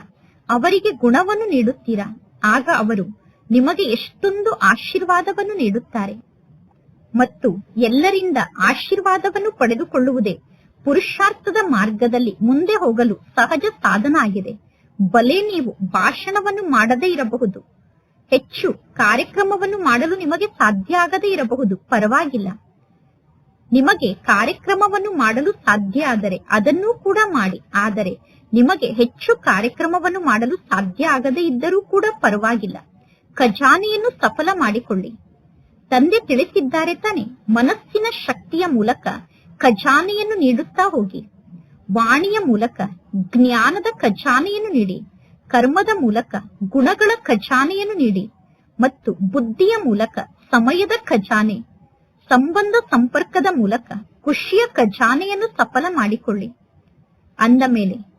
Speaker 1: ಅವರಿಗೆ ಗುಣವನ್ನು ನೀಡುತ್ತೀರಾ? ಆಗ ಅವರು ನಿಮಗೆ ಎಷ್ಟೊಂದು ಆಶೀರ್ವಾದವನ್ನು ನೀಡುತ್ತಾರೆ. ಮತ್ತು ಎಲ್ಲರಿಂದ ಆಶೀರ್ವಾದವನ್ನು ಪಡೆದುಕೊಳ್ಳುವುದೇ ಪುರುಷಾರ್ಥದ ಮಾರ್ಗದಲ್ಲಿ ಮುಂದೆ ಹೋಗಲು ಸಹಜ ಸಾಧನ ಆಗಿದೆ ಬಲೆ ನೀವು ಭಾಷಣವನ್ನು ಮಾಡದೇ ಇರಬಹುದು. ಹೆಚ್ಚು ಕಾರ್ಯಕ್ರಮವನ್ನು ಮಾಡಲು ನಿಮಗೆ ಸಾಧ್ಯ ಆಗದೇ ಇರಬಹುದು. ಪರವಾಗಿಲ್ಲ. ನಿಮಗೆ ಕಾರ್ಯಕ್ರಮವನ್ನು ಮಾಡಲು ಸಾಧ್ಯ ಆದರೆ ಅದನ್ನೂ ಕೂಡ ಮಾಡಿ. ಆದರೆ ನಿಮಗೆ ಹೆಚ್ಚು ಕಾರ್ಯಕ್ರಮವನ್ನು ಮಾಡಲು ಸಾಧ್ಯ ಆಗದೇ ಇದ್ದರೂ ಕೂಡ ಪರವಾಗಿಲ್ಲ. ಖಜಾನೆಯನ್ನು ಸಫಲ ಮಾಡಿಕೊಳ್ಳಿ. ತಂದೆ ತಿಳಿಸಿದ್ದಾರೆ ತಾನೆ, ಮನಸ್ಸಿನ ಶಕ್ತಿಯ ಮೂಲಕ ಖಜಾನೆಯನ್ನು ನೀಡುತ್ತಾ ಹೋಗಿ. ವಾಣಿಯ ಮೂಲಕ, ಜ್ಞಾನದ ಖಜಾನೆಯನ್ನು ನೀಡಿ. ಕರ್ಮದ ಮೂಲಕ, ಗುಣಗಳ ಖಜಾನೆಯನ್ನು ನೀಡಿ. ಮತ್ತು ಬುದ್ಧಿಯ ಮೂಲಕ, ಸಮಯದ ಖಜಾನೆ. ಸಂಬಂಧ ಸಂಪರ್ಕದ ಮೂಲಕ, ಖುಷಿಯ ಖಜಾನೆಯನ್ನು ಸಫಲ ಮಾಡಿಕೊಳ್ಳಿ. ಅಂದ ಮೇಲೆ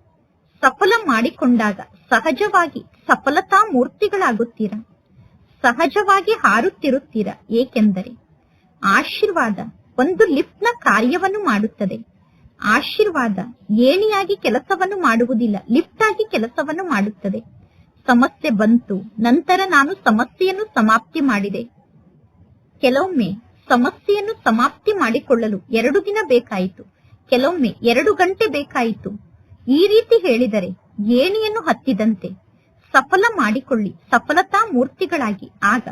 Speaker 1: ಸಫಲ ಮಾಡಿಕೊಂಡಾಗ ಸಹಜವಾಗಿ ಸಫಲತಾ ಮೂರ್ತಿಗಳಾಗುತ್ತೀರ? ಸಹಜವಾಗಿ ಹಾರುತ್ತಿರುತ್ತೀರ ಏಕೆಂದರೆ ಆಶೀರ್ವಾದ ಒಂದು ಲಿಫ್ಟ್ನ ಕಾರ್ಯವನ್ನು ಮಾಡುತ್ತದೆ. ಆಶೀರ್ವಾದ ಏಣಿಯಾಗಿ ಕೆಲಸವನ್ನು ಮಾಡುವುದಿಲ್ಲ ಲಿಫ್ಟ್ ಆಗಿ ಕೆಲಸವನ್ನು ಮಾಡುತ್ತದೆ. ಸಮಸ್ಯೆ ಬಂತು, ನಂತರ ನಾನು ಸಮಸ್ಯೆಯನ್ನು ಸಮಾಪ್ತಿ ಮಾಡಿದೆ. ಕೆಲವೊಮ್ಮೆ ಸಮಸ್ಯೆಯನ್ನು ಸಮಾಪ್ತಿ ಮಾಡಿಕೊಳ್ಳಲು ಎರಡು ದಿನ ಬೇಕಾಯಿತು. ಕೆಲವೊಮ್ಮೆ ಎರಡು ಗಂಟೆ ಬೇಕಾಯಿತು. ಈ ರೀತಿ ಹೇಳಿದರೆ ಏಣಿಯನ್ನು ಹತ್ತಿದಂತೆ ಸಫಲ ಮಾಡಿಕೊಳ್ಳಿ, ಸಫಲತಾ ಮೂರ್ತಿಗಳಾಗಿ ಆಗ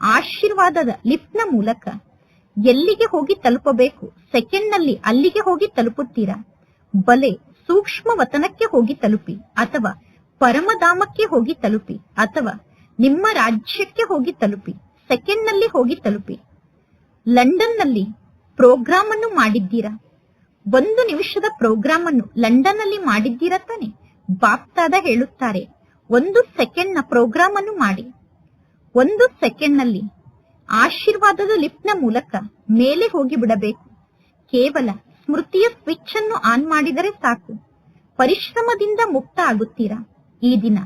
Speaker 1: ಆಶೀರ್ವಾದದ ಲಿಫ್ಟ್ನ ಮೂಲಕ ಎಲ್ಲಿಗೆ ಹೋಗಿ ತಲುಪಬೇಕು ಸೆಕೆಂಡ್ನಲ್ಲಿ ಅಲ್ಲಿಗೆ ಹೋಗಿ ತಲುಪುತ್ತೀರಾ? ಬಲೆ ಸೂಕ್ಷ್ಮ ವತನಕ್ಕೆ ಹೋಗಿ ತಲುಪಿ, ಅಥವಾ ಪರಮಧಾಮಕ್ಕೆ ಹೋಗಿ ತಲುಪಿ, ಅಥವಾ ನಿಮ್ಮ ರಾಜ್ಯಕ್ಕೆ ಹೋಗಿ ತಲುಪಿ ಸೆಕೆಂಡ್ನಲ್ಲಿ ಹೋಗಿ ತಲುಪಿ? ಲಂಡನ್ನಲ್ಲಿ ಪ್ರೋಗ್ರಾಮ್ ಅನ್ನು ಮಾಡಿದ್ದೀರಾ? ಒಂದು ನಿಮಿಷದ ಪ್ರೋಗ್ರಾಮ್ ಅನ್ನು ಲಂಡನ್ನಲ್ಲಿ ಮಾಡಿದ್ದೀರಾ ತಾನೆ? ಬಾಪ್ತಾದ ಹೇಳುತ್ತಾರೆ, ಒಂದು ಸೆಕೆಂಡ್ನ ಪ್ರೋಗ್ರಾಮ್ ಅನ್ನು ಮಾಡಿ. ಒಂದು ಸೆಕೆಂಡ್ನಲ್ಲಿ ಆಶೀರ್ವಾದದ ಲಿಫ್ಟ್ನ ಮೂಲಕ ಮೇಲೆ ಹೋಗಿ ಬಿಡಬೇಕು. ಕೇವಲ ಸ್ಮೃತಿಯ ಸ್ವಿಚ್ ಅನ್ನು ಆನ್ ಮಾಡಿದರೆ ಸಾಕು. ಪರಿಶ್ರಮದಿಂದ ಮುಕ್ತ ಆಗುತ್ತೀರಾ? ಈ ದಿನ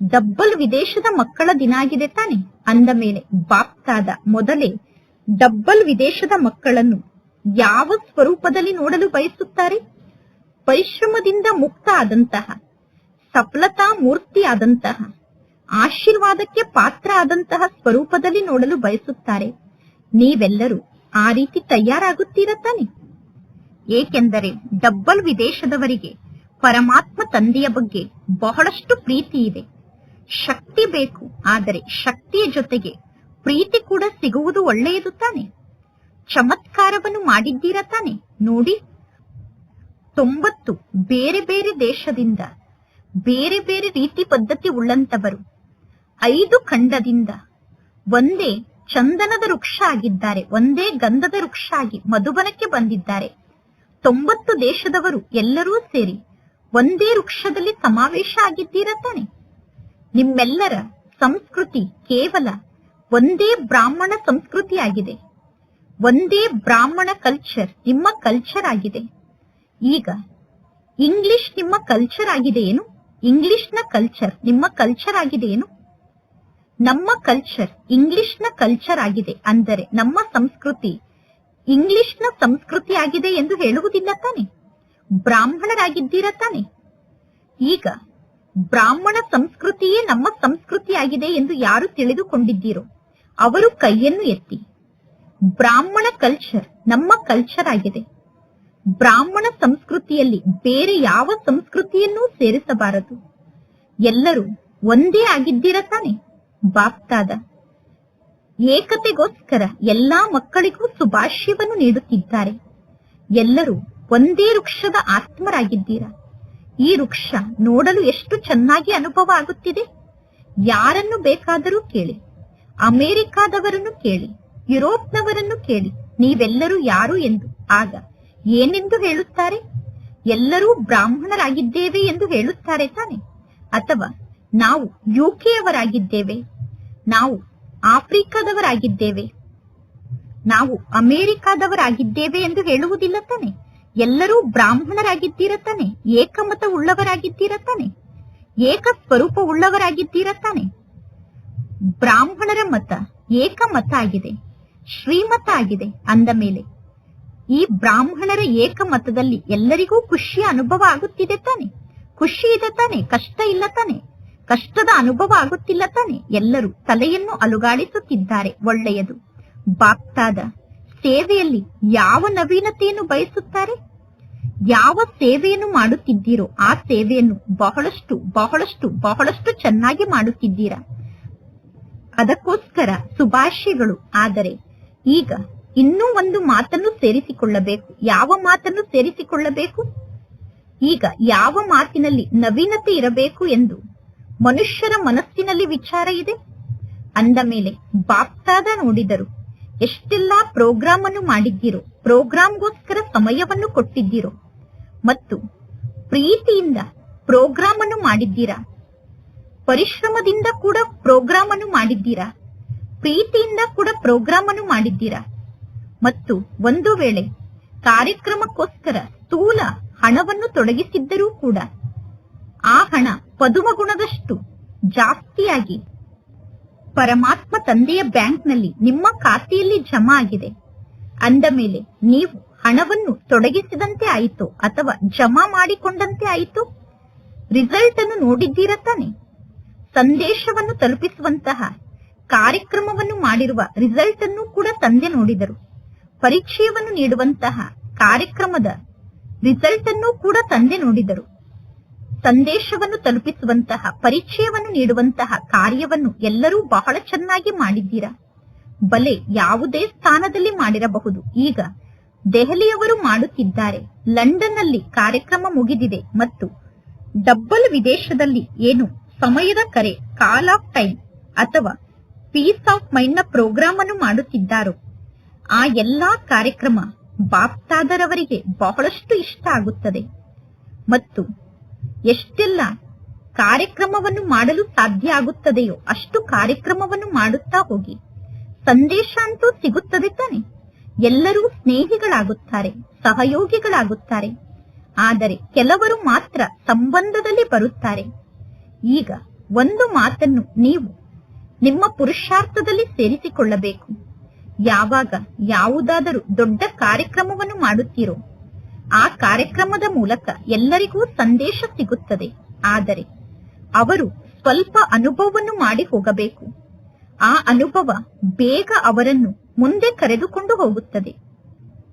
Speaker 1: ಡಬ್ಬಲ್ ವಿದೇಶದ ಮಕ್ಕಳ ದಿನ ಆಗಿದೆ ತಾನೆ? ಅಂದ ಮೇಲೆ ಬಾಪ್ತಾದ ಮೊದಲೇ ಡಬ್ಬಲ್ ವಿದೇಶದ ಮಕ್ಕಳನ್ನು ಯಾವ ಸ್ವರೂಪದಲ್ಲಿ ನೋಡಲು ಬಯಸುತ್ತಾರೆ? ಪರಿಶ್ರಮದಿಂದ ಮುಕ್ತ ಆದಂತಹ ಸಫಲತಾ ಮೂರ್ತಿ ಆದಂತಹ, ಆಶೀರ್ವಾದಕ್ಕೆ ಪಾತ್ರ ಆದಂತಹ ಸ್ವರೂಪದಲ್ಲಿ ನೋಡಲು ಬಯಸುತ್ತಾರೆ. ನೀವೆಲ್ಲರೂ ಆ ರೀತಿ ತಯಾರಾಗುತ್ತೀರ ತಾನೆ? ಏಕೆಂದರೆ ಡಬ್ಬಲ್ ವಿದೇಶದವರಿಗೆ ಪರಮಾತ್ಮ ತಂದೆಯ ಬಗ್ಗೆ ಬಹಳಷ್ಟು ಪ್ರೀತಿ ಇದೆ. ಶಕ್ತಿ ಬೇಕು, ಆದರೆ ಶಕ್ತಿಯ ಜೊತೆಗೆ ಪ್ರೀತಿ ಕೂಡ ಸಿಗುವುದು ಒಳ್ಳೆಯದು ತಾನೆ? ಚಮತ್ಕಾರವನ್ನು ಮಾಡಿದ್ದೀರಾ ತಾನೆ? ನೋಡಿ. ತೊಂಬತ್ತು ಬೇರೆ ಬೇರೆ ದೇಶದಿಂದ, ಬೇರೆ ಬೇರೆ ರೀತಿ ಪದ್ಧತಿ ಉಳ್ಳಂತವರು ಐದು ಖಂಡದಿಂದ. ಒಂದೇ ಚಂದನದ ವೃಕ್ಷ ಆಗಿದ್ದಾರೆ, ಒಂದೇ ಗಂಧದ ವೃಕ್ಷ ಆಗಿ ಮಧುಬನಕ್ಕೆ ಬಂದಿದ್ದಾರೆ. ತೊಂಬತ್ತು ದೇಶದವರು ಎಲ್ಲರೂ ಸೇರಿ ಒಂದೇ ವೃಕ್ಷದಲ್ಲಿ ಸಮಾವೇಶ ಆಗಿದ್ದೀರ ತಾನೆ? ನಿಮ್ಮೆಲ್ಲರ ಸಂಸ್ಕೃತಿ ಕೇವಲ ಒಂದೇ ಬ್ರಾಹ್ಮಣ ಸಂಸ್ಕೃತಿ ಆಗಿದೆ ಒಂದೇ ಬ್ರಾಹ್ಮಣ ಕಲ್ಚರ್ ನಿಮ್ಮ ಕಲ್ಚರ್ ಆಗಿದೆ. ಈಗ ಇಂಗ್ಲಿಷ್ ನಿಮ್ಮ ಕಲ್ಚರ್ ಆಗಿದೆ ಏನು? ಇಂಗ್ಲಿಷ್ನ ಕಲ್ಚರ್ ನಿಮ್ಮ ಕಲ್ಚರ್ ಆಗಿದೆ ಏನು? ನಮ್ಮ ಕಲ್ಚರ್ ಇಂಗ್ಲಿಷ್ನ ಕಲ್ಚರ್ ಆಗಿದೆ ಅಂದರೆ ನಮ್ಮ ಸಂಸ್ಕೃತಿ ಇಂಗ್ಲಿಷ್ನ ಸಂಸ್ಕೃತಿ ಆಗಿದೆ ಎಂದು ಹೇಳುವುದಿಲ್ಲ ತಾನೆ. ಬ್ರಾಹ್ಮಣರಾಗಿದ್ದೀರ ತಾನೆ? ಈಗ ಬ್ರಾಹ್ಮಣ ಸಂಸ್ಕೃತಿಯೇ ನಮ್ಮ ಸಂಸ್ಕೃತಿ ಆಗಿದೆ ಎಂದು ಯಾರು ತಿಳಿದುಕೊಂಡಿದ್ದೀರೋ, ಅವರು ಕೈಯನ್ನು ಎತ್ತಿ. ಬ್ರಾಹ್ಮಣ ಕಲ್ಚರ್ ನಮ್ಮ ಕಲ್ಚರ್ ಆಗಿದೆ. ಬ್ರಾಹ್ಮಣ ಸಂಸ್ಕೃತಿಯಲ್ಲಿ ಬೇರೆ ಯಾವ ಸಂಸ್ಕೃತಿಯನ್ನೂ ಸೇರಿಸಬಾರದು. ಎಲ್ಲರೂ ಒಂದೇ ಆಗಿದ್ದೀರ ತಾನೆ? ಬಾಪ್ತಾದ. ಏಕತೆಗೋಸ್ಕರ ಎಲ್ಲಾ ಮಕ್ಕಳಿಗೂ ಸುಭಾಷ್ಯವನ್ನು ನೀಡುತ್ತಿದ್ದಾರೆ. ಎಲ್ಲರೂ ಒಂದೇ ವೃಕ್ಷದ ಆತ್ಮರಾಗಿದ್ದೀರ? ಈ ವೃಕ್ಷ ನೋಡಲು ಎಷ್ಟು ಚೆನ್ನಾಗಿ ಅನುಭವ ಆಗುತ್ತಿದೆ? ಯಾರನ್ನು ಬೇಕಾದರೂ ಕೇಳಿ, ಅಮೆರಿಕಾದವರನ್ನು ಕೇಳಿ. ಯುರೋಪ್ನವರನ್ನು ಕೇಳಿ, ನೀವೆಲ್ಲರೂ ಯಾರು ಎಂದು. ಆಗ, ಏನೆಂದು ಹೇಳುತ್ತಾರೆ? ಎಲ್ಲರೂ ಬ್ರಾಹ್ಮಣರಾಗಿದ್ದೇವೆ ಎಂದು ಹೇಳುತ್ತಾರೆ ತಾನೆ. ಅಥವಾ, ನಾವು ಯುಕೆಯವರಾಗಿದ್ದೇವೆ? ನಾವು ಆಫ್ರಿಕಾದವರಾಗಿದ್ದೇವೆ? ನಾವು ಅಮೆರಿಕಾದವರಾಗಿದ್ದೇವೆ ಎಂದು ಹೇಳುವುದಿಲ್ಲ ತಾನೆ. ಎಲ್ಲರೂ ಬ್ರಾಹ್ಮಣರಾಗಿದ್ದೀರ ತಾನೆ? ಏಕಮತ ಉಳ್ಳವರಾಗಿದ್ದೀರ ತಾನೆ? ಏಕ ಸ್ವರೂಪ ಉಳ್ಳವರಾಗಿದ್ದೀರ ತಾನೆ? ಬ್ರಾಹ್ಮಣರ ಮತ ಏಕಮತ ಆಗಿದೆ. ಶ್ರೀಮತ ಆಗಿದೆ ಅಂದ ಮೇಲೆ. ಈ ಬ್ರಾಹ್ಮಣರ ಏಕಮತದಲ್ಲಿ ಎಲ್ಲರಿಗೂ ಖುಷಿಯ ಅನುಭವ ಆಗುತ್ತಿದೆ ತಾನೆ. ಖುಷಿ ಇದೆ ತಾನೆ, ಕಷ್ಟ ಇಲ್ಲ ತಾನೆ. ಕಷ್ಟದ ಅನುಭವ ಆಗುತ್ತಿಲ್ಲ ತಾನೆ. ಎಲ್ಲರೂ ತಲೆಯನ್ನು ಅಲುಗಾಡಿಸುತ್ತಿದ್ದಾರೆ, ಒಳ್ಳೆಯದು. ಬಾಪ್ತಾದ, ಸೇವೆಯಲ್ಲಿ ಯಾವ ನವೀನತೆಯನ್ನು ಬಯಸುತ್ತಾರೆ? ಯಾವ ಸೇವೆಯನ್ನು ಮಾಡುತ್ತಿದ್ದೀರೋ ಆ ಸೇವೆಯನ್ನು ಬಹಳಷ್ಟು ಬಹಳಷ್ಟು ಬಹಳಷ್ಟು ಚೆನ್ನಾಗಿ ಮಾಡುತ್ತಿದ್ದೀರಾ? ಅದಕ್ಕೋಸ್ಕರ ಶುಭಾಶಯಗಳು. ಆದರೆ ಈಗ ಇನ್ನೂ ಒಂದು ಮಾತನ್ನು ಸೇರಿಸಿಕೊಳ್ಳಬೇಕು. ಯಾವ ಮಾತನ್ನು ಸೇರಿಸಿಕೊಳ್ಳಬೇಕು? ಈಗ ಯಾವ ಮಾತಿನಲ್ಲಿ ನವೀನತೆ ಇರಬೇಕು ಎಂದು ಮನುಷ್ಯರ ಮನಸ್ಸಿನಲ್ಲಿ ವಿಚಾರ ಇದೆ? ಅಂದ ಮೇಲೆ ಬಾಪ್ತಾದ ನೋಡಿದರು, ಎಷ್ಟೆಲ್ಲಾ ಪ್ರೋಗ್ರಾಮ್ ಅನ್ನು ಮಾಡಿದ್ದೀರೋ ಪ್ರೋಗ್ರಾಂಗೋಸ್ಕರ ಸಮಯವನ್ನು ಕೊಟ್ಟಿದ್ದೀರೋ, ಮತ್ತು ಪ್ರೀತಿಯಿಂದ ಪ್ರೋಗ್ರಾಮ್ ಅನ್ನು ಮಾಡಿದ್ದೀರಾ? ಪರಿಶ್ರಮದಿಂದ ಕೂಡ ಪ್ರೋಗ್ರಾಮ್ ಅನ್ನು ಮಾಡಿದ್ದೀರಾ? ಪ್ರೀತಿಯಿಂದ ಕೂಡ ಪ್ರೋಗ್ರಾಮ್ ಅನ್ನು ಮಾಡಿದ್ದೀರಾ? ಮತ್ತು ಒಂದು ವೇಳೆ ಕಾರ್ಯಕ್ರಮಕ್ಕೋಸ್ಕರ ಸ್ಥೂಲ ಹಣವನ್ನು ತೊಡಗಿಸಿದ್ದರೂ ಕೂಡ ಆ ಹಣ ಪದುಮ ಗುಣದಷ್ಟು ಜಾಸ್ತಿಯಾಗಿ ಪರಮಾತ್ಮ ತಂದೆಯ ಬ್ಯಾಂಕ್ನಲ್ಲಿ ನಿಮ್ಮ ಖಾತೆಯಲ್ಲಿ ಜಮಾ ಆಗಿದೆ. ಅಂದ ಮೇಲೆ ನೀವು ಹಣವನ್ನು ತೊಡಗಿಸಿದಂತೆ ಆಯಿತು ಅಥವಾ ಜಮಾ ಮಾಡಿಕೊಂಡಂತೆ ಆಯಿತು? ರಿಸಲ್ಟ್ ಅನ್ನು ನೋಡಿದ್ದೀರಾ ತಾನೆ? ಸಂದೇಶವನ್ನು ತಲುಪಿಸುವಂತಹ ಕಾರ್ಯಕ್ರಮವನ್ನು ಮಾಡಿರುವ ರಿಸಲ್ಟ್ ಅನ್ನು ಕೂಡ ತಂದೆ ನೋಡಿದರು. ಪರಿಚಯವನ್ನು ನೀಡುವಂತಹ ಕಾರ್ಯಕ್ರಮದ ರಿಸಲ್ಟ್ ಅನ್ನು ಕೂಡ ತಂದೆ ನೋಡಿದರು. ಸಂದೇಶವನ್ನು ತಲುಪಿಸುವಂತಹ ಪರಿಚಯವನ್ನು ನೀಡುವಂತಹ ಕಾರ್ಯವನ್ನು ಎಲ್ಲರೂ ಬಹಳ ಚೆನ್ನಾಗಿ ಮಾಡಿದ್ದೀರಾ? ಬಲೆ ಯಾವುದೇ ಸ್ಥಾನದಲ್ಲಿ ಮಾಡಿರಬಹುದು. ಈಗ ದೆಹಲಿಯವರು ಮಾಡುತ್ತಿದ್ದಾರೆ. ಲಂಡನ್ನಲ್ಲಿ ಕಾರ್ಯಕ್ರಮ ಮುಗಿದಿದೆ ಮತ್ತು ಡಬ್ಬಲ್ ವಿದೇಶದಲ್ಲಿ ಏನು ಸಮಯದ ಕರೆ ಕಾಲ್ ಆಫ್ ಟೈಮ್ ಅಥವಾ ಪೀಸ್ ಆಫ್ ಮೈಂಡ್ನ ಪ್ರೋಗ್ರಾಮ್ ಅನ್ನು ಮಾಡುತ್ತಿದ್ದಾರೋ. ಆ ಎಲ್ಲಾ ಕಾರ್ಯಕ್ರಮ ಬಾಪ್ತಾದರವರಿಗೆ ಬಹಳಷ್ಟು ಇಷ್ಟ ಆಗುತ್ತದೆ. ಮತ್ತು ಎಷ್ಟೆಲ್ಲ ಕಾರ್ಯಕ್ರಮವನ್ನು ಮಾಡಲು ಸಾಧ್ಯ ಆಗುತ್ತದೆಯೋ ಅಷ್ಟು ಕಾರ್ಯಕ್ರಮವನ್ನು ಮಾಡುತ್ತಾ ಹೋಗಿ. ಸಂದೇಶ ಅಂತೂ ಸಿಗುತ್ತದೆ ತಾನೆ. ಎಲ್ಲರೂ ಸ್ನೇಹಿಗಳಾಗುತ್ತಾರೆ, ಸಹಯೋಗಿಗಳಾಗುತ್ತಾರೆ. ಆದರೆ ಕೆಲವರು ಮಾತ್ರ ಸಂಬಂಧದಲ್ಲಿ ಬರುತ್ತಾರೆ. ಈಗ ಒಂದು ಮಾತನ್ನು ನೀವು ನಿಮ್ಮ ಪುರುಷಾರ್ಥದಲ್ಲಿ ಸೇರಿಸಿಕೊಳ್ಳಬೇಕು. ಯಾವಾಗ ಯಾವುದಾದರೂ ದೊಡ್ಡ ಕಾರ್ಯಕ್ರಮವನ್ನು ಮಾಡುತ್ತೀರೋ, ಆ ಕಾರ್ಯಕ್ರಮದ ಮೂಲಕ ಎಲ್ಲರಿಗೂ ಸಂದೇಶ ಸಿಗುತ್ತದೆ. ಆದರೆ ಅವರು ಸ್ವಲ್ಪ ಅನುಭವವನ್ನು ಮಾಡಿ ಹೋಗಬೇಕು. ಆ ಅನುಭವ ಬೇಗ ಅವರನ್ನು ಮುಂದೆ ಕರೆದುಕೊಂಡು ಹೋಗುತ್ತದೆ.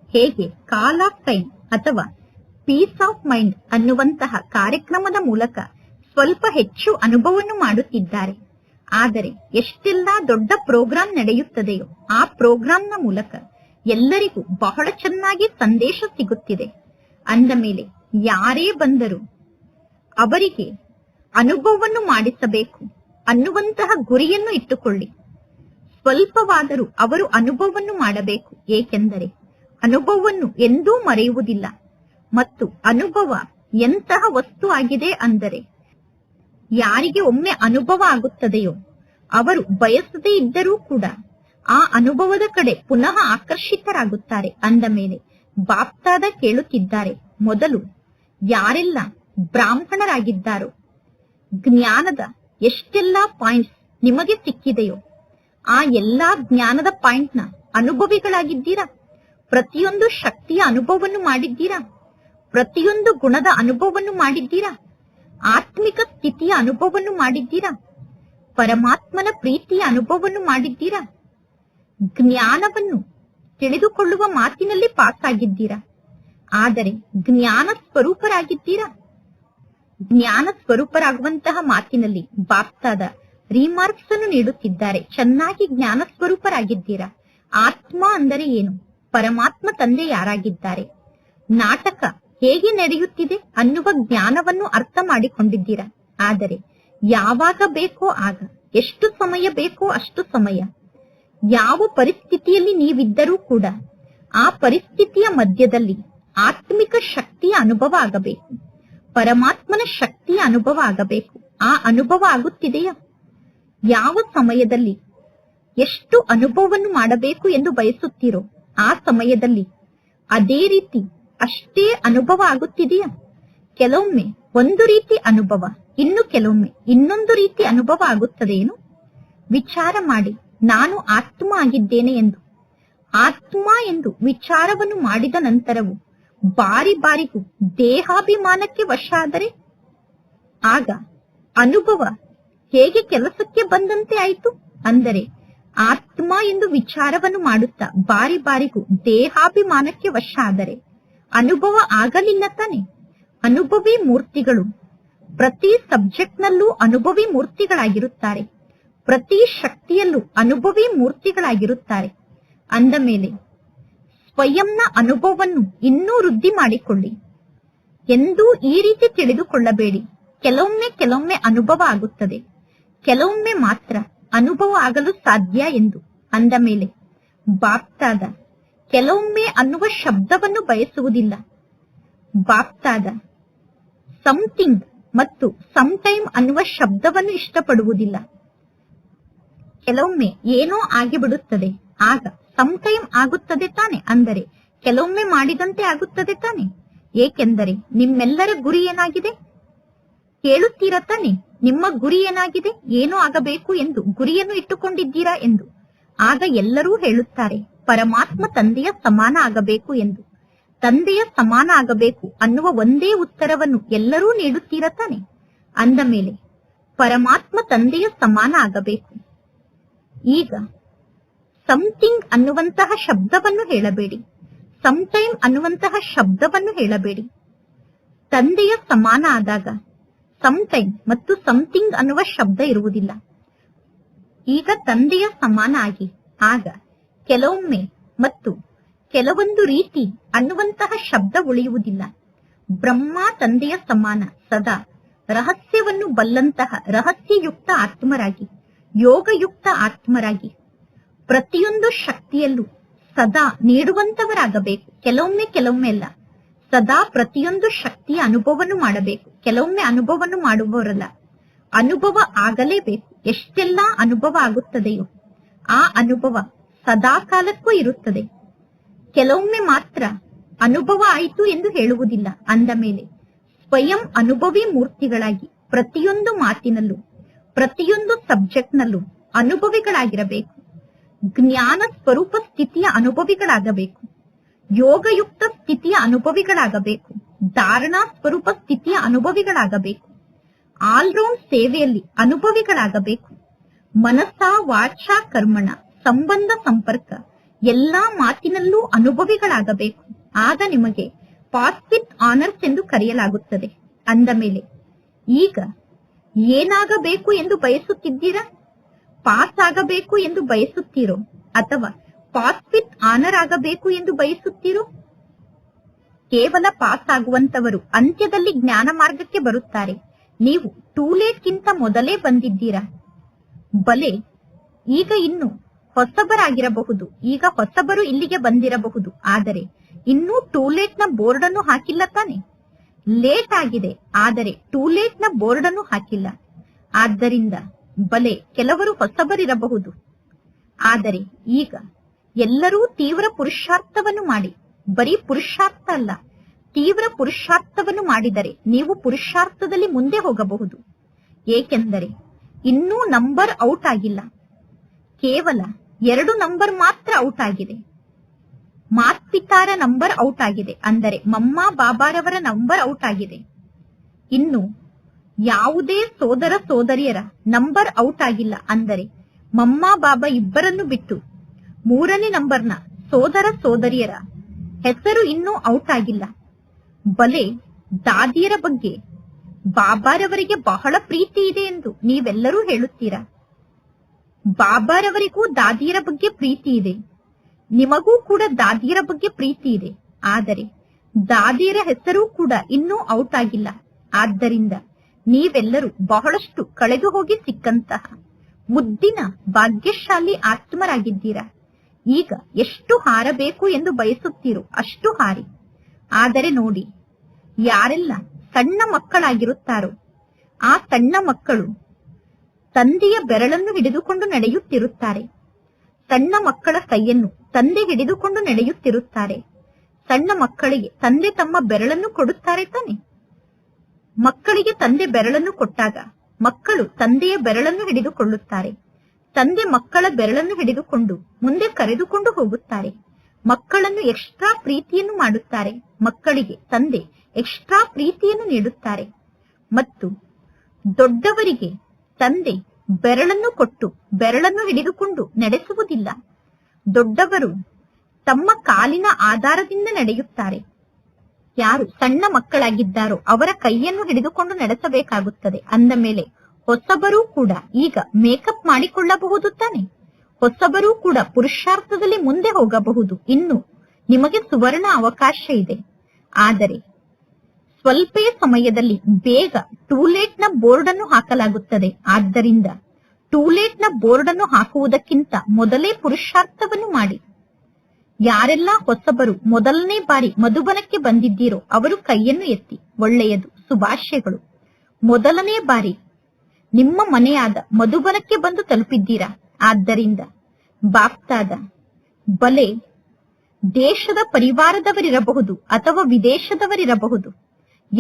Speaker 1: ಹೇಗೆ ಕಾಲ್ ಆಫ್ ಟೈಮ್ ಅಥವಾ ಪೀಸ್ ಆಫ್ ಮೈಂಡ್ ಅನ್ನುವಂತಹ ಕಾರ್ಯಕ್ರಮದ ಮೂಲಕ ಸ್ವಲ್ಪ ಹೆಚ್ಚು ಅನುಭವವನ್ನು ಮಾಡುತ್ತಿದ್ದಾರೆ. ಆದರೆ ಎಷ್ಟೆಲ್ಲ ದೊಡ್ಡ ಪ್ರೋಗ್ರಾಂ ನಡೆಯುತ್ತದೆಯೋ ಆ ಪ್ರೋಗ್ರಾಂನ ಮೂಲಕ ಎಲ್ಲರಿಗೂ ಬಹಳ ಚೆನ್ನಾಗಿ ಸಂದೇಶ ಸಿಗುತ್ತಿದೆ. ಅಂದ ಮೇಲೆ ಯಾರೇ ಬಂದರೂ ಅವರಿಗೆ ಅನುಭವವನ್ನು ಮಾಡಿಸಬೇಕು ಅನ್ನುವಂತಹ ಗುರಿಯನ್ನು ಇಟ್ಟುಕೊಳ್ಳಿ. ಸ್ವಲ್ಪವಾದರೂ ಅವರು ಅನುಭವವನ್ನು ಮಾಡಬೇಕು. ಏಕೆಂದರೆ ಅನುಭವವನ್ನು ಎಂದೂ ಮರೆಯುವುದಿಲ್ಲ. ಮತ್ತು ಅನುಭವ ಎಂತಹ ವಸ್ತು ಆಗಿದೆ ಅಂದರೆ ಯಾರಿಗೆ ಒಮ್ಮೆ ಅನುಭವ ಆಗುತ್ತದೆಯೋ, ಅವರು ಬಯಸದೇ ಇದ್ದರೂ ಕೂಡ ಆ ಅನುಭವದ ಕಡೆ ಪುನಃ ಆಕರ್ಷಿತರಾಗುತ್ತಾರೆ ಅಂದ ಮೇಲೆ ಬಾಪ್ತಾದ ಕೇಳುತ್ತಿದ್ದಾರೆ, ಮೊದಲು ಯಾರೆಲ್ಲ ಬ್ರಾಹ್ಮಣರಾಗಿದ್ದಾರೋ, ಜ್ಞಾನದ ಎಷ್ಟೆಲ್ಲಾ ಪಾಯಿಂಟ್ಸ್ ನಿಮಗೆ ಸಿಕ್ಕಿದೆಯೋ, ಆ ಎಲ್ಲಾ ಜ್ಞಾನದ ಪಾಯಿಂಟ್ನ ಅನುಭವಿಗಳಾಗಿದ್ದೀರಾ? ಪ್ರತಿಯೊಂದು ಶಕ್ತಿಯ ಅನುಭವವನ್ನು ಮಾಡಿದ್ದೀರಾ? ಪ್ರತಿಯೊಂದು ಗುಣದ ಅನುಭವವನ್ನು ಮಾಡಿದ್ದೀರಾ? ಆತ್ಮಿಕ ಸ್ಥಿತಿಯ ಅನುಭವವನ್ನು ಮಾಡಿದ್ದೀರಾ? ಪರಮಾತ್ಮನ ಪ್ರೀತಿಯ ಅನುಭವವನ್ನು ಮಾಡಿದ್ದೀರಾ? ಜ್ಞಾನವನ್ನು ತಿಳಿದುಕೊಳ್ಳುವ ಮಾತಿನಲ್ಲಿ ಪಾಸ್ ಆಗಿದ್ದೀರಾ ಆದರೆ ಜ್ಞಾನ ಸ್ವರೂಪರಾಗಿದ್ದೀರಾ? ಜ್ಞಾನ ಸ್ವರೂಪರಾಗುವಂತಹ ಮಾತಿನಲ್ಲಿ ಬಾಪ್ತಾದ ರಿಮಾರ್ಕ್ಸ್ ಅನ್ನು ನೀಡುತ್ತಿದ್ದಾರೆ. ಚೆನ್ನಾಗಿ ಜ್ಞಾನ ಸ್ವರೂಪರಾಗಿದ್ದೀರಾ? ಆತ್ಮ ಅಂದರೆ ಏನು? ಪರಮಾತ್ಮ ತಂದೆ ಯಾರಾಗಿದ್ದಾರೆ? ನಾಟಕ ಹೇಗೆ ನಡೆಯುತ್ತಿದೆ ಅನ್ನುವ ಜ್ಞಾನವನ್ನು ಅರ್ಥ ಮಾಡಿಕೊಂಡಿದ್ದೀರಾ ಆದರೆ ಯಾವಾಗ ಬೇಕೋ ಆಗ, ಎಷ್ಟು ಸಮಯ ಬೇಕೋ ಅಷ್ಟು ಸಮಯ. ಯಾವ ಪರಿಸ್ಥಿತಿಯಲ್ಲಿ ನೀವಿದ್ದರೂ ಕೂಡ ಆ ಪರಿಸ್ಥಿತಿಯ ಮಧ್ಯದಲ್ಲಿ ಆತ್ಮಿಕ ಶಕ್ತಿಯ ಅನುಭವ ಆಗಬೇಕು. ಪರಮಾತ್ಮನ ಶಕ್ತಿಯ ಅನುಭವ ಆಗಬೇಕು. ಆ ಅನುಭವ ಆಗುತ್ತಿದೆಯಾ? ಯಾವ ಸಮಯದಲ್ಲಿ ಎಷ್ಟು ಅನುಭವವನ್ನು ಮಾಡಬೇಕು ಎಂದು ಬಯಸುತ್ತೀರೋ ಆ ಸಮಯದಲ್ಲಿ ಅದೇ ರೀತಿ ಅಷ್ಟೇ ಅನುಭವ ಆಗುತ್ತಿದೆಯಾ? ಕೆಲವೊಮ್ಮೆ ಒಂದು ರೀತಿ ಅನುಭವ, ಇನ್ನು ಕೆಲವೊಮ್ಮೆ ಇನ್ನೊಂದು ರೀತಿ ಅನುಭವ ಆಗುತ್ತದೆಯೇನು? ವಿಚಾರ ಮಾಡಿ, ನಾನು ಆತ್ಮ ಆಗಿದ್ದೇನೆ ಎಂದು. ಆತ್ಮ ಎಂದು ವಿಚಾರವನ್ನು ಮಾಡಿದ ನಂತರವೂ ಬಾರಿ ಬಾರಿಗೂ ದೇಹಾಭಿಮಾನಕ್ಕೆ ವಶ ಆದರೆ ಆಗ ಅನುಭವ ಹೇಗೆ ಕೆಲಸಕ್ಕೆ ಬಂದಂತೆ ಆಯಿತು? ಅಂದರೆ ಆತ್ಮ ಎಂದು ವಿಚಾರವನ್ನು ಮಾಡುತ್ತಾ ಬಾರಿ ಬಾರಿಗೂ ದೇಹಾಭಿಮಾನಕ್ಕೆ ವಶ ಆದರೆ ಅನುಭವ ಆಗಲಿಲ್ಲ ತಾನೆ. ಅನುಭವಿ ಮೂರ್ತಿಗಳು. ಪ್ರತಿ ಸಬ್ಜೆಕ್ಟ್ ನಲ್ಲೂ ಅನುಭವಿ ಮೂರ್ತಿಗಳಾಗಿರುತ್ತಾರೆ. ಪ್ರತಿ ಶಕ್ತಿಯಲ್ಲೂ ಅನುಭವಿ ಮೂರ್ತಿಗಳಾಗಿರುತ್ತಾರೆ. ಅಂದ ಮೇಲೆ, ಸ್ವಯಂನ ಅನುಭವವನ್ನು ಇನ್ನೂ ವೃದ್ಧಿ ಮಾಡಿಕೊಳ್ಳಿ. ಎಂದೂ ಈ ರೀತಿ ತಿಳಿದುಕೊಳ್ಳಬೇಡಿ. ಕೆಲವೊಮ್ಮೆ ಕೆಲವೊಮ್ಮೆ ಅನುಭವ ಆಗುತ್ತದೆ. ಕೆಲವೊಮ್ಮೆ ಮಾತ್ರ ಅನುಭವ ಆಗಲು ಸಾಧ್ಯ ಎಂದು. ಅಂದ ಮೇಲೆ, ಬಾಪ್ತಾದ ಕೆಲವೊಮ್ಮೆ ಅನ್ನುವ ಶಬ್ದವನ್ನು ಬಯಸುವುದಿಲ್ಲ. ಬಾಪ್ತಾದ ಸಮಥಿಂಗ್ ಮತ್ತು ಸಮಟೈಮ್ ಅನ್ನುವ ಶಬ್ದವನ್ನು ಇಷ್ಟಪಡುವುದಿಲ್ಲ. ಕೆಲವೊಮ್ಮೆ ಏನೋ ಆಗಿಬಿಡುತ್ತದೆ, ಆಗ ಸಮಟೈಮ್ ಆಗುತ್ತದೆ ತಾನೆ, ಅಂದರೆ ಕೆಲವೊಮ್ಮೆ ಮಾಡಿದಂತೆ ಆಗುತ್ತದೆ ತಾನೆ. ಏಕೆಂದರೆ ನಿಮ್ಮೆಲ್ಲರ ಗುರಿ ಏನಾಗಿದೆ? ಕೇಳುತ್ತೀರಾ ತಾನೆ, ನಿಮ್ಮ ಗುರಿ ಏನಾಗಿದೆ? ಏನೋ ಆಗಬೇಕು ಎಂದು ಗುರಿಯನ್ನು ಇಟ್ಟುಕೊಂಡಿದ್ದೀರಾ ಎಂದು. ಆಗ ಎಲ್ಲರೂ ಹೇಳುತ್ತಾರೆ ಪರಮಾತ್ಮ ತಂದೆಯ ಸಮಾನ ಆಗಬೇಕು ಎಂದು. ತಂದೆಯ ಸಮಾನ ಆಗಬೇಕು ಅನ್ನುವ ಒಂದೇ ಉತ್ತರವನ್ನು ಎಲ್ಲರೂ ನೀಡುತ್ತೀರ ತಾನೆ? ಅಂದ ಮೇಲೆ, ಪರಮಾತ್ಮ ತಂದೆಯ ಸಮಾನ ಆಗಬೇಕು ಈಗ ಸಮಥಿಂಗ್ ಅನ್ನುವಂತಹ ಶಬ್ದವನ್ನು ಹೇಳಬೇಡಿ. ಸಮಟೈಮ್ ಅನ್ನುವಂತಹ ಶಬ್ದವನ್ನು ಹೇಳಬೇಡಿ. ತಂದೆಯ ಸಮಾನ ಆದಾಗ ಸಮಟೈಮ್ ಮತ್ತು ಸಮಥಿಂಗ್ ಅನ್ನುವ ಶಬ್ದ ಇರುವುದಿಲ್ಲ. ಈಗ ತಂದೆಯ ಸಮಾನ ಆಗಿ ಆಗ ಕೆಲವೊಮ್ಮೆ ಮತ್ತು ಕೆಲವೊಂದು ರೀತಿ ಅನ್ನುವಂತಹ ಶಬ್ದ ಉಳಿಯುವುದಿಲ್ಲ. ಬ್ರಹ್ಮ ತಂದೆಯ ಸಮಾನ, ಸದಾ ರಹಸ್ಯವನ್ನು ಬಲ್ಲಂತಹ ರಹಸ್ಯಯುಕ್ತ ಆತ್ಮರಾಗಿ, ಯೋಗಯುಕ್ತ ಆತ್ಮರಾಗಿ, ಪ್ರತಿಯೊಂದು ಶಕ್ತಿಯಲ್ಲೂ ಸದಾ ನೀಡುವಂತವರಾಗಬೇಕು. ಕೆಲವೊಮ್ಮೆ ಕೆಲವೊಮ್ಮೆ ಅಲ್ಲ, ಸದಾ ಪ್ರತಿಯೊಂದು ಶಕ್ತಿಯ ಅನುಭವವನ್ನು ಮಾಡಬೇಕು. ಕೆಲವೊಮ್ಮೆ ಅನುಭವವನ್ನು ಮಾಡುವವರಲ್ಲ, ಅನುಭವ ಆಗಲೇಬೇಕು. ಎಷ್ಟೆಲ್ಲಾ ಅನುಭವ ಆಗುತ್ತದೆಯೋ ಆ ಅನುಭವ ಸದಾ ಕಾಲಕ್ಕೂ ಇರುತ್ತದೆ. ಕೆಲವೊಮ್ಮೆ ಮಾತ್ರ ಅನುಭವ ಆಯಿತು ಎಂದು ಹೇಳುವುದಿಲ್ಲ. ಅಂದ ಮೇಲೆ, ಸ್ವಯಂ ಅನುಭವಿ ಮೂರ್ತಿಗಳಾಗಿ ಪ್ರತಿಯೊಂದು ಮಾತಿನಲ್ಲೂ, ಪ್ರತಿಯೊಂದು ಸಬ್ಜೆಕ್ಟ್ನಲ್ಲೂ ಅನುಭವಿಗಳಾಗಿರಬೇಕು. ಜ್ಞಾನ ಸ್ವರೂಪ ಸ್ಥಿತಿಯ ಅನುಭವಿಗಳಾಗಬೇಕು. ಯೋಗಯುಕ್ತ ಸ್ಥಿತಿಯ ಅನುಭವಿಗಳಾಗಬೇಕು. ಧಾರಣಾ ಸ್ವರೂಪ ಸ್ಥಿತಿಯ ಅನುಭವಿಗಳಾಗಬೇಕು. ಆಲ್ರೌಂಡ್ ಸೇವೆಯಲ್ಲಿ ಅನುಭವಿಗಳಾಗಬೇಕು. ಮನಸ್ಸ ವಾಚ ಕರ್ಮಣ. ಸಂಬಂಧ ಸಂಪರ್ಕ ಎಲ್ಲಾ ಮಾತಿನಲ್ಲೂ ಅನುಭವಿಗಳಾಗಬೇಕು. ಆಗ ನಿಮಗೆ ಪಾಸ್ ವಿತ್ ಆನರ್ಸ್ ಎಂದು ಕರೆಯಲಾಗುತ್ತದೆ. ಅಂದ ಮೇಲೆ, ಈಗ ಏನಾಗಬೇಕು ಎಂದು ಬಯಸುತ್ತಿದ್ದೀರಾ? ಪಾಸ್ ಆಗಬೇಕು ಎಂದು ಬಯಸುತ್ತೀರೋ? ಅಥವಾ ಪಾಸ್ ವಿತ್ ಆನರ್ ಆಗಬೇಕು ಎಂದು ಬಯಸುತ್ತೀರೋ? ಕೇವಲ ಪಾಸ್ ಆಗುವಂತವರು ಅಂತ್ಯದಲ್ಲಿ ಜ್ಞಾನ ಮಾರ್ಗಕ್ಕೆ ಬರುತ್ತಾರೆ. ನೀವು ಟೂಲೇಟ್ ಗಿಂತ ಮೊದಲೇ ಬಂದಿದ್ದೀರಾ? ಬಲೆ, ಈಗ ಇನ್ನು ಹೊಸಬರಾಗಿರಬಹುದು. ಈಗ ಹೊಸಬರು ಇಲ್ಲಿಗೆ ಬಂದಿರಬಹುದು. ಆದರೆ, ಇನ್ನೂ ಟೂಲೇಟ್ನ ಬೋರ್ಡ್ ಅನ್ನು ಹಾಕಿಲ್ಲ ತಾನೆ? ಲೇಟ್ ಆಗಿದೆ, ಆದರೆ ಟೂಲೇಟ್ನ ಬೋರ್ಡ್ ಅನ್ನು ಹಾಕಿಲ್ಲ. ಆದ್ದರಿಂದ ಬಲೆ, ಕೆಲವರು ಹೊಸಬರಿರಬಹುದು. ಆದರೆ ಈಗ ಎಲ್ಲರೂ ತೀವ್ರ ಪುರುಷಾರ್ಥವನ್ನು ಮಾಡಿ. ಬರೀ ಪುರುಷಾರ್ಥ ಅಲ್ಲ, ತೀವ್ರ ಪುರುಷಾರ್ಥವನ್ನು ಮಾಡಿದರೆ ನೀವು ಪುರುಷಾರ್ಥದಲ್ಲಿ ಮುಂದೆ ಹೋಗಬಹುದು. ಏಕೆಂದರೆ ಇನ್ನೂ ನಂಬರ್ ಔಟ್ ಆಗಿಲ್ಲ. ಕೇವಲ ಎರಡು ನಂಬರ್ ಮಾತ್ರ ಔಟ್ ಆಗಿದೆ. ಮಾತ್ಪಿತಾರ ನಂಬರ್ ಔಟ್ ಆಗಿದೆ. ಅಂದರೆ ಮಮ್ಮ ಬಾಬಾರವರ ನಂಬರ್ ಔಟ್ ಆಗಿದೆ. ಇನ್ನು ಯಾವುದೇ ಸೋದರ ಸೋದರಿಯರ ನಂಬರ್ ಔಟ್ ಆಗಿಲ್ಲ. ಅಂದರೆ ಮಮ್ಮ ಬಾಬಾ ಇಬ್ಬರನ್ನು ಬಿಟ್ಟು ಮೂರನೇ ನಂಬರ್ನ ಸೋದರ ಸೋದರಿಯರ ಹೆಸರು ಇನ್ನೂ ಔಟ್ ಆಗಿಲ್ಲ. ಬಲೆ ದಾದಿಯರ ಬಗ್ಗೆ ಬಾಬಾರವರಿಗೆ ಬಹಳ ಪ್ರೀತಿ ಇದೆ ಎಂದು ನೀವೆಲ್ಲರೂ ಹೇಳುತ್ತೀರಾ? ಬಾಬಾರವರಿಗೂ ದಾದಿಯರ ಬಗ್ಗೆ ಪ್ರೀತಿ ಇದೆ. ನಿಮಗೂ ಕೂಡ ದಾದಿಯರ ಬಗ್ಗೆ ಪ್ರೀತಿ ಇದೆ. ಆದರೆ ದಾದಿಯರ ಹೆಸರು ಕೂಡ ಇನ್ನೂ ಔಟ್ ಆಗಿಲ್ಲ. ಆದ್ದರಿಂದ ನೀವೆಲ್ಲರೂ ಬಹಳಷ್ಟು ಕಳೆದು ಹೋಗಿ ಸಿಕ್ಕಂತಹ ಮುದ್ದಿನ ಭಾಗ್ಯಶಾಲಿ ಆತ್ಮರಾಗಿದ್ದೀರಾ? ಈಗ ಎಷ್ಟು ಹಾರಬೇಕು ಎಂದು ಬಯಸುತ್ತೀರೋ ಅಷ್ಟು ಹಾರಿ. ಆದರೆ ನೋಡಿ, ಯಾರೆಲ್ಲ ಸಣ್ಣ ಮಕ್ಕಳಾಗಿರುತ್ತಾರೋ, ಆ ಸಣ್ಣ ಮಕ್ಕಳು ತಂದೆಯ ಬೆರಳನ್ನು ಹಿಡಿದುಕೊಂಡು ನಡೆಯುತ್ತಿರುತ್ತಾರೆ. ಸಣ್ಣ ಮಕ್ಕಳ ಕೈಯನ್ನು ತಂದೆ ಹಿಡಿದುಕೊಂಡು ನಡೆಯುತ್ತಿರುತ್ತಾರೆ. ಸಣ್ಣ ಮಕ್ಕಳಿಗೆ ತಂದೆ ತಮ್ಮ ಬೆರಳನ್ನು ಕೊಡುತ್ತಾರೆ ತಾನೆ? ಮಕ್ಕಳಿಗೆ ತಂದೆ ಬೆರಳನ್ನು ಕೊಟ್ಟಾಗ ಮಕ್ಕಳು ತಂದೆಯ ಬೆರಳನ್ನು ಹಿಡಿದುಕೊಳ್ಳುತ್ತಾರೆ. ತಂದೆ ಮಕ್ಕಳ ಬೆರಳನ್ನು ಹಿಡಿದುಕೊಂಡು ಮುಂದೆ ಕರೆದುಕೊಂಡು ಹೋಗುತ್ತಾರೆ. ಮಕ್ಕಳನ್ನು ಎಕ್ಸ್ಟ್ರಾ ಪ್ರೀತಿಯನ್ನು ಮಾಡುತ್ತಾರೆ. ಮಕ್ಕಳಿಗೆ ತಂದೆ ಎಕ್ಸ್ಟ್ರಾ ಪ್ರೀತಿಯನ್ನು ನೀಡುತ್ತಾರೆ. ಮತ್ತು ದೊಡ್ಡವರಿಗೆ ತಂದೆ ಬೆರಳನ್ನು ಕೊಟ್ಟು, ಬೆರಳನ್ನು ಹಿಡಿದುಕೊಂಡು ನಡೆಸುವುದಿಲ್ಲ. ದೊಡ್ಡವರು ತಮ್ಮ ಕಾಲಿನ ಆಧಾರದಿಂದ ನಡೆಯುತ್ತಾರೆ. ಯಾರು ಸಣ್ಣ ಮಕ್ಕಳಾಗಿದ್ದಾರೋ ಅವರ ಕೈಯನ್ನು ಹಿಡಿದುಕೊಂಡು ನಡೆಸಬೇಕಾಗುತ್ತದೆ. ಅಂದ ಮೇಲೆ ಹೊಸಬರೂ ಕೂಡ ಈಗ ಮೇಕಪ್ ಮಾಡಿಕೊಳ್ಳಬಹುದು ತಾನೆ? ಹೊಸಬರೂ ಕೂಡ ಪುರುಷಾರ್ಥದಲ್ಲಿ ಮುಂದೆ ಹೋಗಬಹುದು. ಇನ್ನು ನಿಮಗೆ ಸುವರ್ಣ ಅವಕಾಶ ಇದೆ. ಆದರೆ ಸ್ವಲ್ಪೇ ಸಮಯದಲ್ಲಿ ಬೇಗ ಟೂಲೇಟ್ನ ಬೋರ್ಡ್ ಅನ್ನು ಹಾಕಲಾಗುತ್ತದೆ. ಆದ್ದರಿಂದ ಟೂಲೇಟ್ನ ಬೋರ್ಡ್ ಅನ್ನು ಹಾಕುವುದಕ್ಕಿಂತ ಮೊದಲೇ ಪುರುಷಾರ್ಥವನ್ನು ಮಾಡಿ. ಯಾರೆಲ್ಲ ಹೊಸಬರು ಮೊದಲನೇ ಬಾರಿ ಮಧುಬನಕ್ಕೆ ಬಂದಿದ್ದೀರೋ ಅವರು ಕೈಯನ್ನು ಎತ್ತಿ. ಒಳ್ಳೆಯದು, ಶುಭಾಶಯಗಳು. ಮೊದಲನೇ ಬಾರಿ ನಿಮ್ಮ ಮನೆಯಾದ ಮಧುಬನಕ್ಕೆ ಬಂದು ತಲುಪಿದ್ದೀರಾ? ಆದ್ದರಿಂದ ಬಾಪ್ತಾದ, ಬಲೆ ದೇಶದ ಪರಿವಾರದವರಿರಬಹುದು ಅಥವಾ ವಿದೇಶದವರಿರಬಹುದು.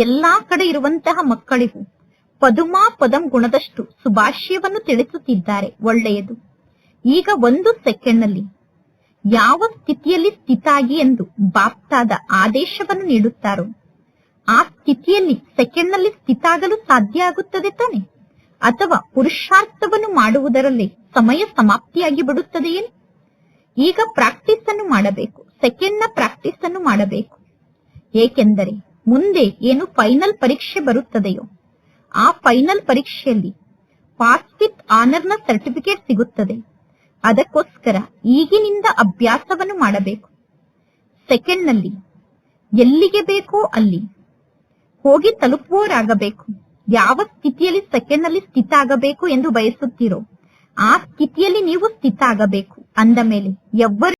Speaker 1: ಎಲ್ಲಾ ಕಡೆ ಇರುವಂತಹ ಮಕ್ಕಳಿಗೂ ಪದುಮಾ ಪದಂ ಗುಣದಷ್ಟು ಸುಭಾಷ್ಯವನ್ನು ತಿಳಿಸುತ್ತಿದ್ದಾರೆ, ಒಳ್ಳೆಯದು. ಈಗ ಒಂದು ಸೆಕೆಂಡ್ನಲ್ಲಿ ಯಾವ ಸ್ಥಿತಿಯಲ್ಲಿ ಸ್ಥಿತಾಗಿ ಎಂದು ಬಾಪ್ತಾದ ಆದೇಶವನ್ನು ನೀಡುತ್ತಾರೋ, ಆ ಸ್ಥಿತಿಯಲ್ಲಿ ಸೆಕೆಂಡ್ನಲ್ಲಿ ಸ್ಥಿತಾಗಲು ಸಾಧ್ಯ ಆಗುತ್ತದೆ ತಾನೆ? ಅಥವಾ ಪುರುಷಾರ್ಥವನ್ನು ಮಾಡುವುದರಲ್ಲಿ ಸಮಯ ಸಮಾಪ್ತಿಯಾಗಿ ಬಿಡುತ್ತದೆಯೇ? ಈಗ ಪ್ರಾಕ್ಟೀಸ್ ಅನ್ನು ಮಾಡಬೇಕು ಸೆಕೆಂಡ್ನ ಪ್ರಾಕ್ಟೀಸ್ ಅನ್ನು ಮಾಡಬೇಕು. ಏಕೆಂದರೆ ಮುಂದೆ ಏನು ಫೈನಲ್ ಪರೀಕ್ಷೆ ಬರುತ್ತದೆಯೋ, ಆ ಫೈನಲ್ ಪರೀಕ್ಷೆಯಲ್ಲಿ ಪಾಸ್ ವಿತ್ನ ಸರ್ಟಿಫಿಕೇಟ್ ಸಿಗುತ್ತದೆ. ಅದಕ್ಕೋಸ್ಕರ ಈಗಿನಿಂದ ಅಭ್ಯಾಸವನ್ನು ಮಾಡಬೇಕು. ಸೆಕೆಂಡ್ನಲ್ಲಿ ಎಲ್ಲಿಗೆ ಬೇಕೋ ಅಲ್ಲಿ ಹೋಗಿ ತಲುಪುವವರಾಗಬೇಕು. ಯಾವ ಸ್ಥಿತಿಯಲ್ಲಿ ಸೆಕೆಂಡ್ನಲ್ಲಿ ಸ್ಥಿತ ಆಗಬೇಕು ಎಂದು ಬಯಸುತ್ತೀರೋ, ಆ ಸ್ಥಿತಿಯಲ್ಲಿ ನೀವು ಸ್ಥಿತ ಆಗಬೇಕು. ಅಂದ ಮೇಲೆ ಎವ್ವರು